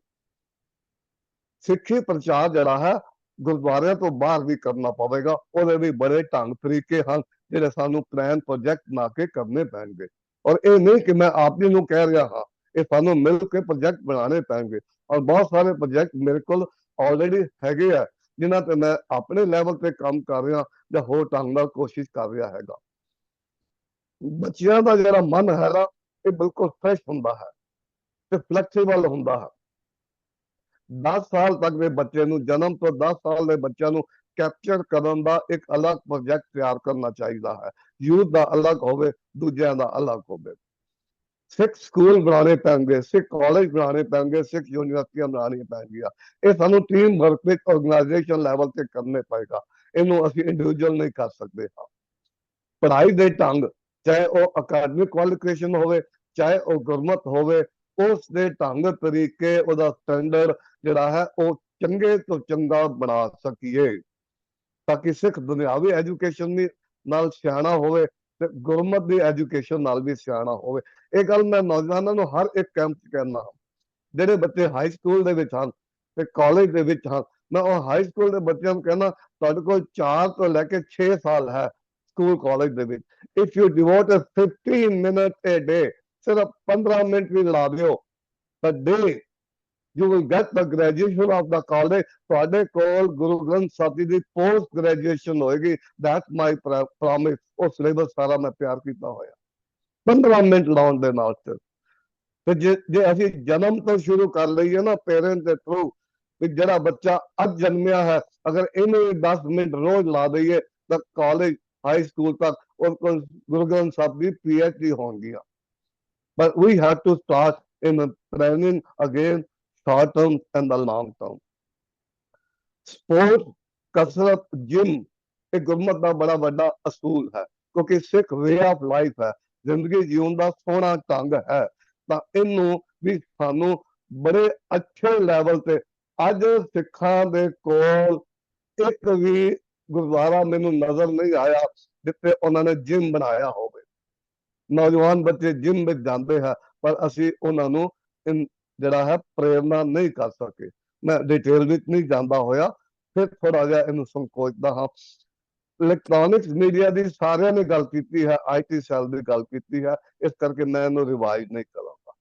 ਸਿੱਖੀ ਪ੍ਰਚਾਰ ਜਿਹੜਾ ਹੈ ਗੁਰਦੁਆਰਿਆਂ ਤੋਂ ਬਾਹਰ ਵੀ ਕਰਨਾ ਪਵੇਗਾ, ਉਹਦੇ ਵੀ ਬੜੇ ਢੰਗ ਤਰੀਕੇ ਹਨ। ਜਿਹੜੇ ਸਾਨੂੰ ਪਲਾਨ ਪ੍ਰੋਜੈਕਟ ਬਣਾ ਕੇ ਕਰਨੇ ਪੈਣਗੇ। ਔਰ ਇਹ ਨਹੀਂ ਕਿ ਮੈਂ ਆਪ ਜੀ ਨੂੰ ਕਹਿ ਰਿਹਾ ਹਾਂ, ਇਹ ਸਾਨੂੰ ਮਿਲ ਕੇ ਪ੍ਰੋਜੈਕਟ ਬਣਾਉਣੇ ਪੈਣਗੇ। ਔਰ ਬਹੁਤ ਸਾਰੇ ਪ੍ਰੋਜੈਕਟ ਮੇਰੇ ਕੋਲ ਆਲਰੇਡੀ ਹੈਗੇ ਆ, ਜਿਨ੍ਹਾਂ ਤੇ ਮੈਂ ਆਪਣੇ ਲੈਵਲ ਤੇ ਕੰਮ ਕਰ ਰਿਹਾ ਜਾਂ ਹੋਰ ਢੰਗ ਨਾਲ ਕੋਸ਼ਿਸ਼ ਕਰ ਰਿਹਾ ਹੈਗਾ। ਬੱਚਿਆਂ ਦਾ ਜਿਹੜਾ ਮਨ ਹੈ ਨਾ, ਇਹ ਬਿਲਕੁਲ ਫਰੈਸ਼ ਹੁੰਦਾ ਹੈ ਤੇ ਫਲੈਕਸੀਬਲ ਹੁੰਦਾ ਹੈ। 10 ਸਾਲ ਤੱਕ ਦੇ ਬੱਚੇ ਨੂੰ, ਜਨਮ ਤੋਂ 10 ਸਾਲ ਦੇ ਬੱਚਿਆਂ ਨੂੰ ਕੈਪਚਰ ਕਰਨ ਦਾ ਇੱਕ ਅਲੱਗ ਪ੍ਰੋਜੈਕਟ ਤਿਆਰ ਕਰਨਾ ਚਾਹੀਦਾ ਹੈ। ਯੂਥ ਦਾ ਅਲੱਗ ਹੋਵੇ, ਦੂਜਿਆਂ ਦਾ ਅਲੱਗ ਹੋਵੇ। ਸਿੱਖ ਸਕੂਲ ਬਣਾਉਣੇ ਪੈਣਗੇ, ਸਿੱਖ ਕਾਲਜ ਬਣਾਉਣੇ ਪੈਣਗੇ, ਸਿੱਖ ਯੂਨੀਵਰਸਿਟੀਆਂ ਬਣਾਉਣੀਆਂ ਪੈਣਗੀਆਂ। ਇਹ ਸਾਨੂੰ ਟੀਮ ਵਰਕ ਵਿੱਚ ਆਰਗੇਨਾਈਜੇਸ਼ਨ ਲੈਵਲ ਤੇ ਕਰਨੇ ਪਏਗਾ। ਇਹਨੂੰ ਅਸੀਂ ਇੰਡੀਵਿਜੂਅਲ ਨਹੀਂ ਕਰ ਸਕਦੇ ਹਾਂ। ਪੜ੍ਹਾਈ ਦੇ ਢੰਗ, ਚਾਹੇ ਉਹ ਅਕੈਡਮਿਕ ਕੁਆਲੀਫਿਕੇਸ਼ਨ ਹੋਵੇ, ਚਾਹੇ ਉਹ ਗੁਰਮਤ ਹੋਵੇ, ਉਸ ਦੇ ਢੰਗ ਤਰੀਕੇ, ਉਹਦਾ ਸਟੈਂਡਰਡ ਜਿਹੜਾ ਹੈ, ਉਹ ਚੰਗੇ ਤੋਂ ਚੰਗਾ ਬਣਾ ਸਕੀਏ। ਤਾਂ ਕਿ ਸਿੱਖ ਦੁਨਿਆਵੀ ਐਜੂਕੇਸ਼ਨ ਦੀ ਨਾਲ ਸਿਆਣਾ ਹੋਵੇ ਤੇ ਗੁਰਮਤ ਦੀ ਐਜੂਕੇਸ਼ਨ ਨਾਲ ਵੀ ਸਿਆਣਾ ਹੋਵੇ। ਇਹ ਗੱਲ ਮੈਂ ਨੌਜਵਾਨਾਂ ਨੂੰ ਹਰ ਇੱਕ ਕੈਂਪ 'ਚ ਕਹਿੰਦਾ ਹਾਂ। ਜਿਹੜੇ ਬੱਚੇ ਹਾਈ ਸਕੂਲ ਦੇ ਵਿੱਚ ਹਨ ਤੇ ਕਾਲਜ ਦੇ ਵਿੱਚ ਹਨ, ਮੈਂ ਉਹ ਹਾਈ ਸਕੂਲ ਦੇ ਬੱਚਿਆਂ ਨੂੰ ਕਹਿੰਦਾ, ਤੁਹਾਡੇ ਕੋਲ 4 ਤੋਂ ਲੈ ਕੇ 6 ਸਾਲ ਹੈ ਸਕੂਲ ਕਾਲਜ ਦੇ ਵਿੱਚ। If you devote 15 minute a day ਸਿਰਫ 15 ਮਿੰਟ ਵੀ ਲਾ ਦਿਓ। Per day you will get the graduation of the college. ਤੁਹਾਡੇ ਕੋਲ ਗੁਰੂ ਗ੍ਰੰਥ ਸਾਹਿਬ ਜੀ ਦੀ ਪੋਸਟ ਗ੍ਰੈਜੂਏਸ਼ਨ ਹੋਏਗੀ। That's my promise. ਉਹ ਸਿਲੇਬਸ ਸਾਰਾ ਮੈਂ ਤਿਆਰ ਕੀਤਾ ਹੋਇਆ। 15 ਮਿੰਟ ਲਾਉਣ ਦੇ ਨਾਲ ਤੇ ਜੇ ਜੇ ਅਸੀਂ ਜਨਮ ਤੋਂ ਸ਼ੁਰੂ ਕਰ ਲਈਏ ਨਾ ਪੇਰੈਂਟ ਦੇ ਥਰੂ ਵੀ ਜਿਹੜਾ ਬੱਚਾ ਅੱਜ ਜਨਮਿਆ ਹੈ, ਅਗਰ ਇਹਨੂੰ ਵੀ 10 ਮਿੰਟ ਰੋਜ਼ ਲਾ ਦਈਏ, ਤਾਂ ਕਾਲਜ ਹਾਈ ਸਕੂਲ ਤੱਕ ਉਹ ਕੋਲ ਗੁਰੂ ਗ੍ਰੰਥ ਸਾਹਿਬ ਦੀ ਪੀਐਚਡੀ ਹੋਣਗੀਆਂ। But we have to start in the training short term and the long term sport ਕਸਰਤ ਜਿਮ ਇਹ ਗੁਰਮਤ ਦਾ ਬੜਾ ਵੱਡਾ ਅਸੂਲ ਹੈ ਕਿਉਂਕਿ ਸਿੱਖ ਵੇ ਆਫ ਲਾਈਫ ਹੈ ਜ਼ਿੰਦਗੀ ਜਿਉਣ ਦਾ ਸੋਹਣਾ ਢੰਗ ਹੈ ਤਾਂ ਇਹਨੂੰ ਵੀ ਸਾਨੂੰ ਬੜੇ ਅੱਛੇ ਲੈਵਲ ਤੇ ਅੱਜ ਸਿੱਖਾਂ ਦੇ ਕੋਲ ਇੱਕ ਵੀ ਗੁਰਦੁਆਰਾ ਮੈਨੂੰ ਨਜ਼ਰ ਨਹੀਂ ਆਇਆ ਜਿੱਥੇ ਉਹਨਾਂ ਨੇ ਜਿਮ ਬਣਾਇਆ ਹੋਵੇ ਨੌਜਵਾਨ ਬੱਚੇ ਜਿਮ ਵਿੱਚ ਜਾਂਦੇ ਹੈ ਪਰ ਅਸੀਂ ਉਹਨਾਂ ਨੂੰ ਜਿਹੜਾ ਹੈ ਪ੍ਰੇਰਣਾ ਨਹੀਂ ਕਰ ਸਕੇ। ਮੈਂ ਡਿਟੇਲ ਵਿੱਚ ਨਹੀਂ ਜਾਂਦਾ ਹੋਇਆ। ਫਿਰ ਥੋੜਾ ਜਿਹਾ ਇਹਨੂੰ ਸੰਕੋਚਦਾ ਹਾਂ। ਇਲੈਕਟ੍ਰੋਨਿਕਸ ਮੀਡੀਆ ਦੀ ਸਾਰਿਆਂ ਨੇ ਗੱਲ ਕੀਤੀ ਹੈ ਆਈਟੀ ਸੈੱਲ ਦੀ ਗੱਲ ਕੀਤੀ ਹੈ। ਇਸ ਕਰਕੇ ਮੈਂ ਇਹਨੂੰ ਰਿਵਾਈਜ਼ ਨਹੀਂ ਕਰਾਂਗਾ।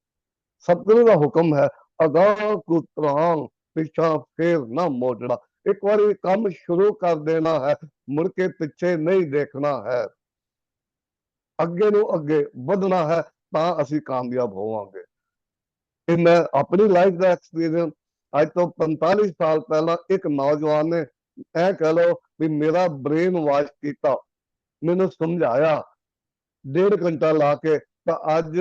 ਸਤਿਗੁਰੂ ਦਾ ਹੁਕਮ ਹੈ, ਅਗਾਹ ਕੁਤਰਾਂ ਪਿਛਾ ਫੇਰ ਨਾ ਮੋੜਨਾ। ਇੱਕ ਵਾਰੀ ਕੰਮ ਸ਼ੁਰੂ ਕਰ ਦੇਣਾ ਹੈ, ਮੁੜ ਕੇ ਪਿੱਛੇ ਨਹੀਂ ਦੇਖਣਾ ਹੈ। ਅੱਗੇ ਨੂੰ ਅੱਗੇ ਵਧਣਾ ਹੈ, ਤਾਂ ਅਸੀਂ ਕਾਮਯਾਬ ਹੋਵਾਂਗੇ। ਇਹ ਮੈਂ ਆਪਣੀ ਲਾਈਫ ਦਾ ਐਕਸਪੀਰੀਅੰਸ ਅੱਜ ਤੋਂ 45 ਸਾਲ ਪਹਿਲਾਂ ਇੱਕ ਨੌਜਵਾਨ ਨੇ ਇਹ ਕਹ ਲਓ ਵੀ ਮੇਰਾ ਬ੍ਰੇਨ ਵਾਸ਼ ਕੀਤਾ, ਮੈਨੂੰ ਸਮਝਾਇਆ। ਡੇਢ ਘੰਟਾ ਲਾ ਕੇ ਤਾਂ ਅੱਜ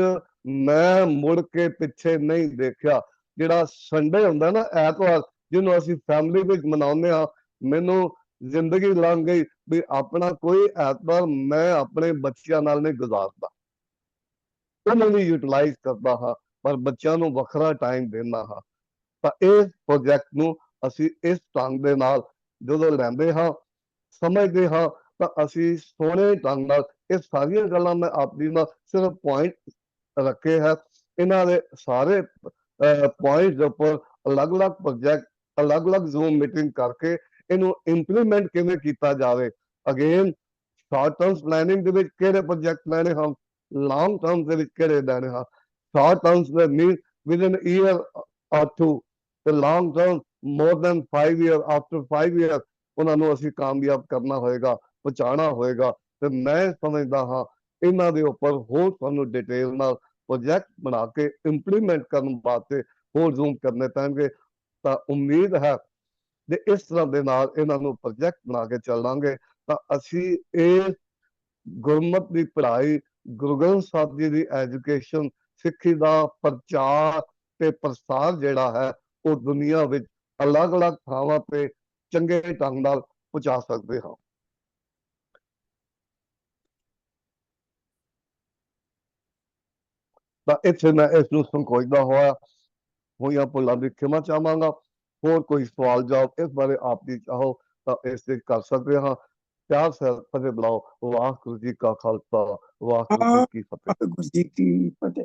ਮੈਂ ਮੁੜ ਕੇ ਪਿੱਛੇ ਨਹੀਂ ਦੇਖਿਆ। ਜਿਹੜਾ ਸੰਡੇ ਹੁੰਦਾ ਨਾ ਐਤਵਾਰ, ਜਿਹਨੂੰ ਅਸੀਂ ਫੈਮਿਲੀ ਵਿੱਚ ਮਨਾਉਂਦੇ ਆ ਮੈਨੂੰ ਜ਼ਿੰਦਗੀ ਲੰਘ ਗਈ ਵੀ ਆਪਣਾ ਕੋਈ ਐਤਵਾਰ ਮੈਂ ਆਪਣੇ ਬੱਚਿਆਂ ਨਾਲ ਨਹੀਂ ਗੁਜ਼ਾਰਦਾ। ਉਹਨਾਂ ਨੂੰ ਯੂਟਿਲਾਈਜ਼ ਕਰਦਾ ਹਾਂ। ਪਰ ਬੱਚਿਆਂ ਨੂੰ ਵੱਖਰਾ ਟਾਈਮ ਦੇਣਾ ਹਾਂ। ਤਾਂ ਇਸ ਪ੍ਰੋਜੈਕਟ ਨੂੰ ਅਸੀਂ ਇਸ ਢੰਗ ਦੇ ਨਾਲ ਜਦੋਂ ਲੈਂਦੇ ਹਾਂ, ਸਮਝਦੇ ਹਾਂ, ਤਾਂ ਅਸੀਂ ਸੋਹਣੇ ਢੰਗ ਨਾਲ ਇਹ ਸਾਰੀਆਂ ਗੱਲਾਂ ਮੈਂ ਆਪਣੀ ਨਾਲ ਸਿਰਫ ਪੁਆਇੰਟ ਰੱਖੇ ਹੈ। ਇਹਨਾਂ ਦੇ ਸਾਰੇ ਪੁਆਇੰਟ ਦੇ ਉੱਪਰ ਅਲੱਗ-ਅਲੱਗ ਪ੍ਰੋਜੈਕਟ ਅਲੱਗ-ਅਲੱਗ ਜ਼ੂਮ ਮੀਟਿੰਗ ਕਰਕੇ ਇਹਨੂੰ ਇੰਪਲੀਮੈਂਟ ਕਿਵੇਂ ਕੀਤਾ ਜਾਵੇ? ਅਗੇਨ ਸ਼ਾਰਟ ਟਰਮ ਪਲੈਨਿੰਗ ਦੇ ਵਿੱਚ ਕਿਹੜੇ ਪ੍ਰੋਜੈਕਟ ਲੈਣੇ ਹਨ? ਲੌਂਗ ਟਰਮ ਦੇ ਵਿੱਚ ਕਿਹੜੇ ਲੈਣੇ ਹਨ? ਸ਼ਾਰਟ ਟਰਮਸ ਦੇ mean within year or two ਤੇ long term more than 5 year after 5 year ਉਹਨਾਂ ਨੂੰ ਅਸੀਂ ਕਾਮਯਾਬ ਕਰਨਾ ਹੋਏਗਾ, ਪਹੁੰਚਾਉਣਾ ਹੋਏਗਾ। ਤੇ ਮੈਂ ਸਮਝਦਾ ਹਾਂ, ਇਹਨਾਂ ਦੇ ਉੱਪਰ ਹੋਰ ਤੁਹਾਨੂੰ ਡਿਟੇਲ ਨਾਲ ਪ੍ਰੋਜੈਕਟ ਬਣਾ ਕੇ ਇੰਪਲੀਮੈਂਟ ਕਰਨ ਵਾਸਤੇ ਹੋਰ ਜ਼ੂਮ ਕਰਨੇ ਪੈਣਗੇ। ਤਾਂ ਉਮੀਦ ਹੈ ਕਿ ਇਸ ਤਰ੍ਹਾਂ ਦੇ ਨਾਲ ਇਹਨਾਂ ਨੂੰ ਪ੍ਰੋਜੈਕਟ ਬਣਾ ਕੇ ਚੱਲਾਂਗੇ। ਤਾਂ ਅਸੀਂ ਇਹ ਗੁਰਮਤ ਦੀ ਪੜ੍ਹਾਈ, ਗੁਰੂ ਗ੍ਰੰਥ ਸਾਹਿਬ ਜੀ ਦੀ ਐਜੂਕੇਸ਼ਨ ਸਿੱਖੀ ਦਾ ਪ੍ਰਚਾਰ ਤੇ ਪ੍ਰਸਾਰ ਜਿਹੜਾ ਹੈ, ਉਹ ਦੁਨੀਆ ਵਿੱਚ ਅਲੱਗ-ਅਲੱਗ ਥਾਵਾਂ ਤੇ ਚੰਗੇ ਢੰਗ ਨਾਲ ਪਹੁੰਚਾ ਸਕਦੇ ਹਾਂ। ਤਾਂ ਇੱਥੇ ਮੈਂ ਇਸ ਨੂੰ ਸੰਕੋਚਦਾ ਹੋਇਆ, ਹੋਈਆਂ ਭੁੱਲਾਂ ਦੀ ਖਿਮਾ ਚਾਹਾਂਗਾ। ਹੋਰ ਕੋਈ ਸਵਾਲ ਜਵਾਬ ਇਸ ਬਾਰੇ ਆਪ ਜੀ ਚਾਹੋ ਤਾਂ ਇਸ ਤੇ ਕਰ ਸਕਦੇ ਹਾਂ। ਪਿਆਰ ਸੇ ਫਤਿਹ ਬੁਲਾਓ। ਵਾਹਿਗੁਰੂ ਜੀ ਕਾ ਖਾਲਸਾ, ਵਾਹਿਗੁਰੂ ਜੀ ਕੀ ਫਤਿਹ। ਵਾਹਿਗੁਰੂ ਜੀ ਕੀ ਫਤਿਹ।